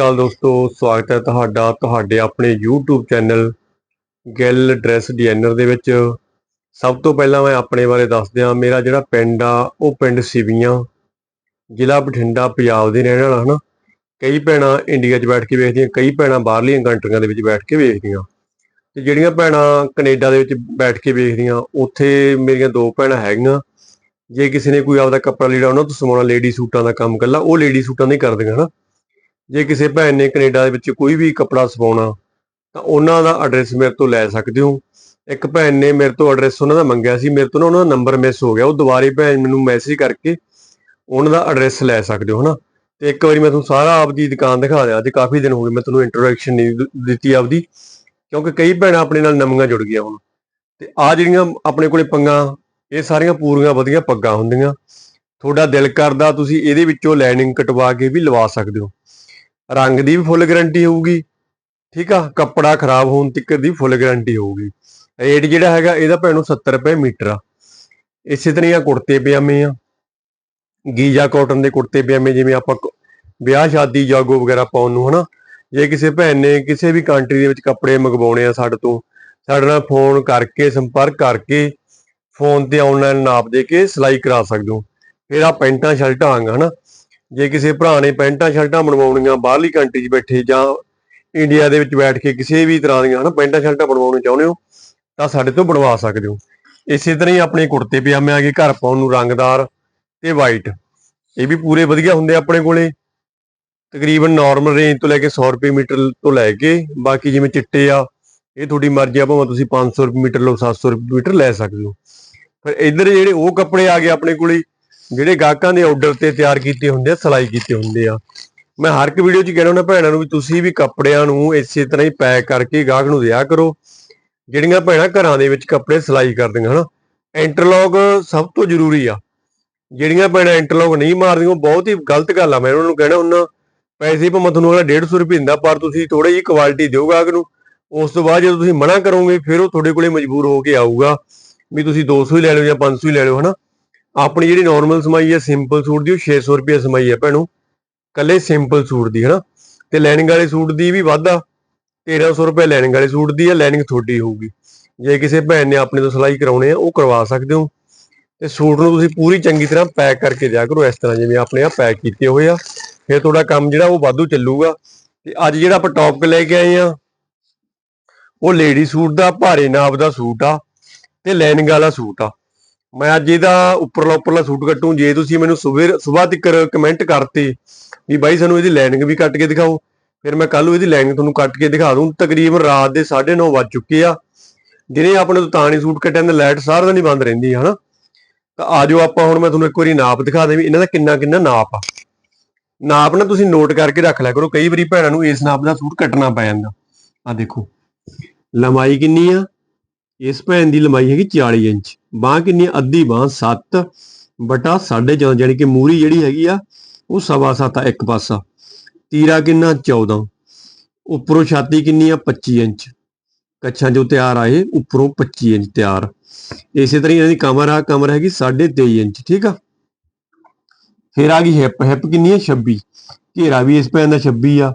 ਕਾਲ ਦੋਸਤੋ, ਸਵਾਗਤ ਹੈ ਤੁਹਾਡਾ, ਤੁਹਾਡੇ ਆਪਣੇ YouTube channel Gill dress designer ਦੇ ਵਿੱਚ। ਸਭ ਤੋਂ ਪਹਿਲਾਂ ਮੈਂ ਆਪਣੇ ਬਾਰੇ ਦੱਸ ਦਿਆਂ ਮੇਰਾ ਜਿਹੜਾ ਪਿੰਡ ਆ, ਉਹ ਪਿੰਡ ਸਿਵੀਆਂ, ਜ਼ਿਲ੍ਹਾ ਬਠਿੰਡਾ, ਪੰਜਾਬ ਦੇ ਰਹਿਣ ਵਾਲਾ, ਹਨਾ? ਕਈ ਭੈਣਾਂ ਇੰਡੀਆ 'ਚ ਬੈਠ ਕੇ ਵੇਖਦੀਆਂ, ਕਈ ਭੈਣਾਂ ਬਾਹਰਲੀਆਂ ਕੰਟਰੀਆਂ ਦੇ ਵਿੱਚ ਬੈਠ ਕੇ ਵੇਖਦੀਆਂ। ਤੇ ਜਿਹੜੀਆਂ ਭੈਣਾਂ ਕੈਨੇਡਾ ਦੇ ਵਿੱਚ ਬੈਠ ਕੇ ਵੇਖਦੀਆਂ, ਉੱਥੇ ਮੇਰੀਆਂ ਦੋ ਭੈਣਾਂ ਹੈਗੀਆਂ। ਜੇ ਕਿਸੇ ਨੇ ਕੋਈ ਆਪਦਾ ਕੱਪੜਾ ਲੀੜਾ ਉਹਨਾਂ ਤੋਂ ਸਮਾਉਣਾ ਲੇਡੀ ਸੂਟਾਂ ਦਾ ਕੰਮ ਕੱਲਾ ਉਹ ਲੇਡੀ ਸੂਟਾਂ ਨਹੀਂ ਕਰਦੀਆਂ, ਹਨਾ? ਜੇ ਕਿਸੇ ਭੈਣ ਨੇ ਕੈਨੇਡਾ ਦੇ ਵਿੱਚ ਕੋਈ ਵੀ ਕੱਪੜਾ ਸਵਾਉਣਾ, ਤਾਂ ਉਹਨਾਂ ਦਾ ਐਡਰੈਸ ਮੇਰੇ ਤੋਂ ਲੈ ਸਕਦੇ ਹੋ। ਇੱਕ ਭੈਣ ਨੇ ਮੇਰੇ ਤੋਂ ਐਡਰੈਸ ਉਹਨਾਂ ਦਾ ਮੰਗਿਆ ਸੀ, ਮੇਰੇ ਤੋਂ ਨਾ ਉਹਨਾਂ ਦਾ ਨੰਬਰ ਮਿਸ ਹੋ ਗਿਆ। ਉਹ ਦੁਬਾਰੇ ਭੈਣ ਮੈਨੂੰ ਮੈਸੇਜ ਕਰਕੇ ਉਹਨਾਂ ਦਾ ਐਡਰੈਸ ਲੈ ਸਕਦੇ ਹੋ, ਹਨਾ? ਤੇ ਇੱਕ ਵਾਰੀ ਮੈਂ ਤੁਹਾਨੂੰ ਸਾਰਾ ਆਪਦੀ ਦੁਕਾਨ ਦਿਖਾ ਦਿਆਂ ਅੱਜ ਕਾਫੀ ਦਿਨ ਹੋ ਗਏ ਮੈਂ ਤੁਹਾਨੂੰ ਇੰਟਰੋਡਕਸ਼ਨ ਨਹੀਂ ਦਿੱਤੀ ਆਪਦੀ, ਕਿਉਂਕਿ ਕਈ ਭੈਣਾਂ ਆਪਣੇ ਨਾਲ ਨਵੀਆਂ ਜੁੜ ਗਈਆਂ ਹੁਣ। ਤੇ ਆ ਜਿਹੜੀਆਂ ਆਪਣੇ ਕੋਲੇ ਪੰਗਾਂ, ਇਹ ਸਾਰੀਆਂ ਪੂਰੀਆਂ ਵਧੀਆ ਪੱਗਾਂ ਹੁੰਦੀਆਂ। ਤੁਹਾਡਾ ਦਿਲ ਕਰਦਾ ਤੁਸੀਂ ਇਹਦੇ ਵਿੱਚੋਂ ਲਾਈਨਿੰਗ ਕਟਵਾ ਕੇ ਵੀ ਲਵਾ ਸਕਦੇ ਹੋ। ਰੰਗ ਦੀ ਵੀ ਫੁੱਲ ਗਾਰੰਟੀ ਹੋਊਗੀ, ਠੀਕ ਆ? ਕੱਪੜਾ ਖਰਾਬ ਹੋਣ ਤੱਕ ਦੀ ਫੁੱਲ ਗਾਰੰਟੀ ਹੋਊਗੀ। ਰੇਟ ਜਿਹੜਾ ਹੈਗਾ, ਇਹਦਾ ਭੈਣ ਨੂੰ 70 ਰੁਪਏ ਮੀਟਰ ਆ। ਇਸੇ ਤਰ੍ਹਾਂ ਕੁੜਤੇ ਪਜਾਮੇ ਆ। ਗੀਜਾ ਕਾਟਨ ਦੇ ਕੁੜਤੇ ਪਜਾਮੇ ਜਿਵੇਂ ਆਪਾਂ ਵਿਆਹ, ਸ਼ਾਦੀ, ਜਾਗੋ ਵਗੈਰਾ ਪਾਉਣ ਨੂੰ, ਹਨਾ? ਜੇ ਕਿਸੇ ਭੈਣ ਨੇ ਕਿਸੇ ਵੀ ਕੰਟਰੀ ਦੇ ਵਿੱਚ ਕੱਪੜੇ ਮੰਗਵਾਉਣੇ ਆ ਸਾਡੇ ਤੋਂ, ਸਾਡੇ ਨਾਲ ਫੋਨ ਕਰਕੇ, ਸੰਪਰਕ ਕਰਕੇ ਫੋਨ ਤੇ ਆਨਲਾਈਨ ਨਾਪ ਦੇ ਕੇ ਸਿਲਾਈ ਕਰਾ ਸਕਦੇ ਹੋ। ਫਿਰ ਆ ਪੈਂਟਾਂ, ਸ਼ਰਟਾਂ ਆਂਗਾ ਹਨਾ? ਜੇ ਕਿਸੇ ਭਰਾ ਨੇ ਪੈਂਟਾਂ ਸ਼ਰਟਾਂ ਬਣਵਾਉਣੀਆਂ ਬਾਹਰਲੀ ਕੰਟਰੀ 'ਚ ਬੈਠੇ ਜਾਂ ਇੰਡੀਆ ਦੇ ਵਿੱਚ ਬੈਠ ਕੇ ਕਿਸੇ ਵੀ ਤਰ੍ਹਾਂ ਦੀਆਂ ਹਨਾ ਪੈਂਟਾਂ ਸ਼ਰਟਾਂ ਬਣਵਾਉਣੀ ਚਾਹੁੰਦੇ ਹੋ, ਤਾਂ ਸਾਡੇ ਤੋਂ ਬਣਵਾ ਸਕਦੇ ਹੋ। ਇਸੇ ਤਰ੍ਹਾਂ ਹੀ ਆਪਣੇ ਕੁੜਤੇ ਪਜਾਮੇ ਆ ਗਏ, ਘਰ ਪਾਉਣ ਨੂੰ ਰੰਗਦਾਰ ਤੇ ਵਾਈਟ ਇਹ ਵੀ ਪੂਰੇ ਵਧੀਆ ਹੁੰਦੇ ਆਪਣੇ ਕੋਲੇ। ਤਕਰੀਬਨ ਨਾਰਮਲ ਰੇਂਜ ਤੋਂ ਲੈ ਕੇ 100 ਰੁਪਏ ਮੀਟਰ ਤੋਂ ਲੈ ਕੇ ਬਾਕੀ ਜਿਵੇਂ ਚਿੱਟੇ ਆ, ਇਹ ਤੁਹਾਡੀ ਮਰਜ਼ੀ ਆ, ਭਾਵੇਂ ਤੁਸੀਂ 500 ਰੁਪਏ ਮੀਟਰ ਲਓ 700 ਰੁਪਏ ਮੀਟਰ ਲੈ ਸਕਦੇ ਹੋ। ਫਿਰ ਇੱਧਰ ਜਿਹੜੇ ਉਹ ਕੱਪੜੇ ਆ ਗਏ ਆਪਣੇ ਕੋਲੇ ਜਿਹੜੇ ਗਾਹਕਾਂ ਦੇ ਆਰਡਰ ਤੇ ਤਿਆਰ ਕੀਤੇ ਹੁੰਦੇ ਆ, ਸਿਲਾਈ ਕੀਤੇ ਹੁੰਦੇ ਆ। ਮੈਂ ਹਰ ਇੱਕ ਵੀਡੀਓ 'ਚ ਕਹਿਣਾ ਹੁੰਦਾ, ਭੈਣਾਂ ਨੂੰ ਵੀ ਤੁਸੀਂ ਵੀ ਕੱਪੜਿਆਂ ਨੂੰ ਇਸੇ ਤਰ੍ਹਾਂ ਹੀ ਪੈਕ ਕਰਕੇ ਗਾਹਕ ਨੂੰ ਦਿਆ ਕਰੋ। ਜਿਹੜੀਆਂ ਭੈਣਾਂ ਘਰਾਂ ਦੇ ਵਿੱਚ ਕੱਪੜੇ ਸਿਲਾਈ ਕਰਦੀਆਂ ਹਨਾ ਇੰਟਰਲੌਕ ਸਭ ਤੋਂ ਜ਼ਰੂਰੀ ਆ। ਜਿਹੜੀਆਂ ਭੈਣਾਂ ਇੰਟਰਲੌਕ ਨਹੀਂ ਮਾਰਦੀਆਂ, ਉਹ ਬਹੁਤ ਹੀ ਗਲਤ ਗੱਲ ਆ। ਮੈਂ ਉਹਨਾਂ ਨੂੰ ਕਹਿਣਾ ਹੁੰਦਾ, ਪੈਸੇ ਭਾਵੇਂ ਤੁਹਾਨੂੰ ਅਗਲਾ 150 ਰੁਪਏ ਦਿੰਦਾ, ਪਰ ਤੁਸੀਂ ਥੋੜੀ ਜਿਹੀ ਕੁਆਲਿਟੀ ਦਿਓ ਗਾਹਕ ਨੂੰ। ਉਸ ਤੋਂ ਬਾਅਦ ਜਦੋਂ ਤੁਸੀਂ ਮਨਾ ਕਰੋਗੇ, ਫਿਰ ਉਹ ਤੁਹਾਡੇ ਕੋਲੇ ਮਜਬੂਰ ਹੋ ਕੇ ਆਊਗਾ ਵੀ ਤੁਸੀਂ 200 ਹੀ ਲੈ ਲਓ ਜਾਂ 500 ਹੀ ਲੈ ਲਓ, ਹਨਾ? ਆਪਣੀ ਜਿਹੜੀ ਨਾਰਮਲ ਸਮਾਈ ਹੈ ਸਿੰਪਲ ਸੂਟ ਦੀ, ਉਹ 600 ਰੁਪਏ ਸਮਾਈ ਹੈ ਭੈਣੋ। ਕੱਲੇ ਸਿੰਪਲ ਸੂਟ ਦੀ, ਹਨਾ? ਤੇ ਲੈਨਿੰਗ ਵਾਲੇ ਸੂਟ ਦੀ ਵੀ ਵਾਧਾ 1300 ਰੁਪਏ ਲਾਈਨਿੰਗ ਵਾਲੇ ਸੂਟ ਦੀ ਹੈ ਲਾਈਨਿੰਗ ਤੁਹਾਡੀ ਹੋਊਗੀ। ਜੇ ਕਿਸੇ ਭੈਣ ਨੇ ਆਪਣੇ ਤੋਂ ਸਿਲਾਈ ਕਰਾਉਣੇ ਆ ਉਹ ਕਰਵਾ ਸਕਦੇ ਹੋ। ਤੇ ਸੂਟ ਨੂੰ ਤੁਸੀਂ ਪੂਰੀ ਚੰਗੀ ਤਰ੍ਹਾਂ ਪੈਕ ਕਰਕੇ ਦਿਆ ਕਰੋ, ਇਸ ਤਰ੍ਹਾਂ ਜਿਵੇਂ ਆਪਣੇ ਆ ਪੈਕ ਕੀਤੇ ਹੋਏ ਆ। ਫਿਰ ਤੁਹਾਡਾ ਕੰਮ ਜਿਹੜਾ, ਉਹ ਵਾਧੂ ਚੱਲੂਗਾ। ਤੇ ਅੱਜ ਜਿਹੜਾ ਆਪਾਂ ਟੌਪਿਕ ਲੈ ਕੇ ਆਏ ਆ ਉਹ ਲੇਡੀ ਸੂਟ ਦਾ, ਭਾਰੇ ਨਾਪ ਦਾ ਸੂਟ ਆ, ਤੇ ਲੈਨਿੰਗ ਵਾਲਾ ਸੂਟ ਆ। ਮੈਂ ਅੱਜ ਇਹਦਾ ਉੱਪਰਲਾ ਉੱਪਰਲਾ ਸੂਟ ਕੱਟੂ। ਜੇ ਤੁਸੀਂ ਮੈਨੂੰ ਸਵੇਰ ਸਵੇਰ ਤੱਕ ਕਮੈਂਟ ਕਰਤੇ ਵੀ ਬਾਈ ਸਾਨੂੰ ਇਹਦੀ ਲਾਈਨਿੰਗ ਵੀ ਕੱਟ ਕੇ ਦਿਖਾਓ, ਫਿਰ ਮੈਂ ਕੱਲ ਨੂੰ ਇਹਦੀ ਲਾਈਨਿੰਗ ਤੁਹਾਨੂੰ ਕੱਟ ਕੇ ਦਿਖਾ ਦੂੰ। ਤਕਰੀਬਨ ਰਾਤ ਦੇ 9:30 ਵੱਜ ਚੁੱਕੇ ਆ। ਦਿਨੇ ਆਪਣੇ ਤੋਂ ਤਾਂ ਨਹੀਂ ਸੂਟ ਕੱਟਿਆ ਤੇ ਲਾਈਟ ਸਾਰਾ ਦਿਨ ਹੀ ਬੰਦ ਰਹਿੰਦੀ ਹੈ ਹਨਾ? ਤਾਂ ਆਜੋ ਆਪਾਂ ਹੁਣ ਮੈਂ ਤੁਹਾਨੂੰ ਇੱਕ ਵਾਰੀ ਨਾਪ ਦਿਖਾ ਦੇ ਵੀ ਇਹਨਾਂ ਦਾ ਕਿੰਨਾ ਕਿੰਨਾ ਨਾਪ ਆ। ਨਾਪ ਨਾ ਤੁਸੀਂ ਨੋਟ ਕਰਕੇ ਰੱਖ ਲਿਆ ਕਰੋ। ਕਈ ਵਾਰੀ ਭੈਣਾਂ ਨੂੰ ਇਸ ਨਾਪ ਦਾ ਸੂਟ ਕੱਟਣਾ ਪੈ ਜਾਂਦਾ। ਆ ਦੇਖੋ। ਲੰਬਾਈ ਕਿੰਨੀ ਆ? ਇਸ ਭੈਣ ਦੀ ਲੰਬਾਈ ਹੈਗੀ 40 ਇੰਚ। ਬਾਹ ਕਿੰਨੀ ਅੱਧੀ ਬਾਹ 7 ਬਟਾ 4.5 ਜਾਨੀ ਕਿ ਮੂਰੀ ਜਿਹੜੀ ਹੈਗੀ ਆ, ਉਹ ਸਵਾ ਸੱਤ ਆ ਇੱਕ ਪਾਸਾ। ਤੀਰਾ ਕਿੰਨਾ? 14 ਉੱਪਰੋਂ ਛਾਤੀ ਕਿੰਨੀ ਆ? 25 ਇੰਚ। ਕੱਛਾਂ ਜੋ ਤਿਆਰ ਆਏ ਉੱਪਰੋਂ 25 ਇੰਚ ਤਿਆਰ। ਇਸੇ ਤਰ੍ਹਾਂ ਇਹਨਾਂ ਦੀ ਕਮਰ ਆ, ਕਮਰ ਹੈਗੀ 23.5 ਇੰਚ, ਠੀਕ ਆ? ਫਿਰ ਆ ਗਈ ਹਿੱਪ ਹਿੱਪ ਕਿੰਨੀ ਹੈ 26 ਘੇਰਾ ਵੀ ਇਸ ਪੈਣ ਦਾ 26 ਆ।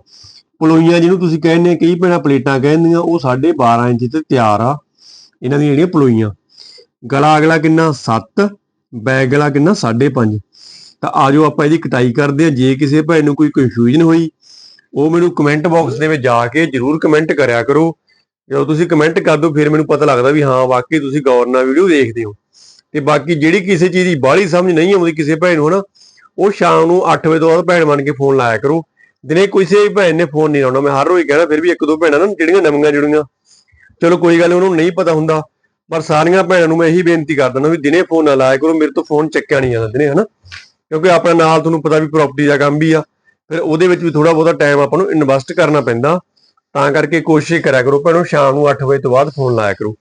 ਪਲੋਈਆਂ ਜਿਹਨੂੰ ਤੁਸੀਂ ਕਹਿੰਦੇ ਕਈ ਭੈਣਾਂ ਪਲੇਟਾਂ ਕਹਿੰਦੀਆਂ, ਉਹ 12.5 ਇੰਚ ਤੇ ਤਿਆਰ ਆ। ਇਹਨਾਂ ਦੀਆਂ ਜਿਹੜੀਆਂ ਪਲੋਈਆਂ। ਗਲਾ ਅਗਲਾ ਕਿੰਨਾ? 7 ਬੈਗ ਗਲਾ ਕਿੰਨਾ? 5.5 ਤਾਂ ਆਜੋ ਆਪਾਂ ਇਹਦੀ ਕਟਾਈ ਕਰਦੇ ਆ ਜੇ ਕਿਸੇ ਭੈਣ ਨੂੰ ਕੋਈ ਕਨਫਿਊਜ਼ਨ ਹੋਈ, ਉਹ ਮੈਨੂੰ ਕਮੈਂਟ ਬਾਕਸ ਦੇ ਵਿੱਚ ਜਾ ਕੇ ਜਰੂਰ ਕਮੈਂਟ ਕਰਿਆ ਕਰੋ। ਜਦੋਂ ਤੁਸੀਂ ਕਮੈਂਟ ਕਰ ਦਿਓ, ਫਿਰ ਮੈਨੂੰ ਪਤਾ ਲੱਗਦਾ ਵੀ ਹਾਂ, ਵਾਕਈ ਤੁਸੀਂ ਗੌਰ ਨਾਲ ਵੀਡੀਓ ਦੇਖਦੇ ਹੋ। ਤੇ ਬਾਕੀ ਜਿਹੜੀ ਕਿਸੇ ਚੀਜ਼ ਦੀ ਬਾਹਲੀ ਸਮਝ ਨਹੀਂ ਆਉਂਦੀ ਕਿਸੇ ਭੈਣ ਨੂੰ, ਹਨਾ, ਉਹ ਸ਼ਾਮ ਨੂੰ 8 ਵਜੇ ਤੋਂ ਬਾਅਦ ਭੈਣ ਬਣ ਕੇ ਫੋਨ ਲਾਇਆ ਕਰੋ। ਦਿਨੇ ਕਿਸੇ ਵੀ ਭੈਣ ਨੇ ਫੋਨ ਨਹੀਂ ਲਾਉਣਾ। ਮੈਂ ਹਰ ਰੋਜ਼ ਕਹਿਣਾ ਫਿਰ ਵੀ ਇੱਕ ਦੋ ਭੈਣਾਂ ਨਾ, ਜਿਹੜੀਆਂ ਨਵੀਆਂ ਜੁੜੀਆਂ ਚਲੋ ਕੋਈ ਗੱਲ ਨੀ, ਉਹਨਾਂ ਨੂੰ ਨਹੀਂ ਪਤਾ ਹੁੰਦਾ। ਪਰ ਸਾਰੀਆਂ ਭੈਣਾਂ ਨੂੰ ਮੈਂ ਇਹੀ ਬੇਨਤੀ ਕਰ ਦਿੰਦਾ ਵੀ ਦਿਨੇ ਫੋਨ ਨਾ ਲਾਇਆ ਕਰੋ ਮੇਰੇ ਤੋਂ ਫੋਨ ਚੱਕਿਆ ਨਹੀਂ ਜਾਂਦਾ ਦਿਨੇ ਹਨਾ? ਕਿਉਂਕਿ ਆਪਣਾ ਨਾਲ ਤੁਹਾਨੂੰ ਪਤਾ ਵੀ ਪ੍ਰਾਪਰਟੀ ਦਾ ਕੰਮ ਵੀ ਆ ਫਿਰ ਉਹਦੇ ਵਿੱਚ ਵੀ ਥੋੜਾ ਬਹੁਤਾ ਟਾਈਮ ਆਪਾਂ ਨੂੰ ਇਨਵੈਸਟ ਕਰਨਾ ਪੈਂਦਾ। ਤਾਂ ਕਰਕੇ ਕੋਸ਼ਿਸ਼ ਕਰਿਆ ਕਰੋ ਭੈਣੋ ਸ਼ਾਮ ਨੂੰ 8 ਵਜੇ ਤੋਂ ਬਾਅਦ ਫੋਨ ਲਾਇਆ ਕਰੋ।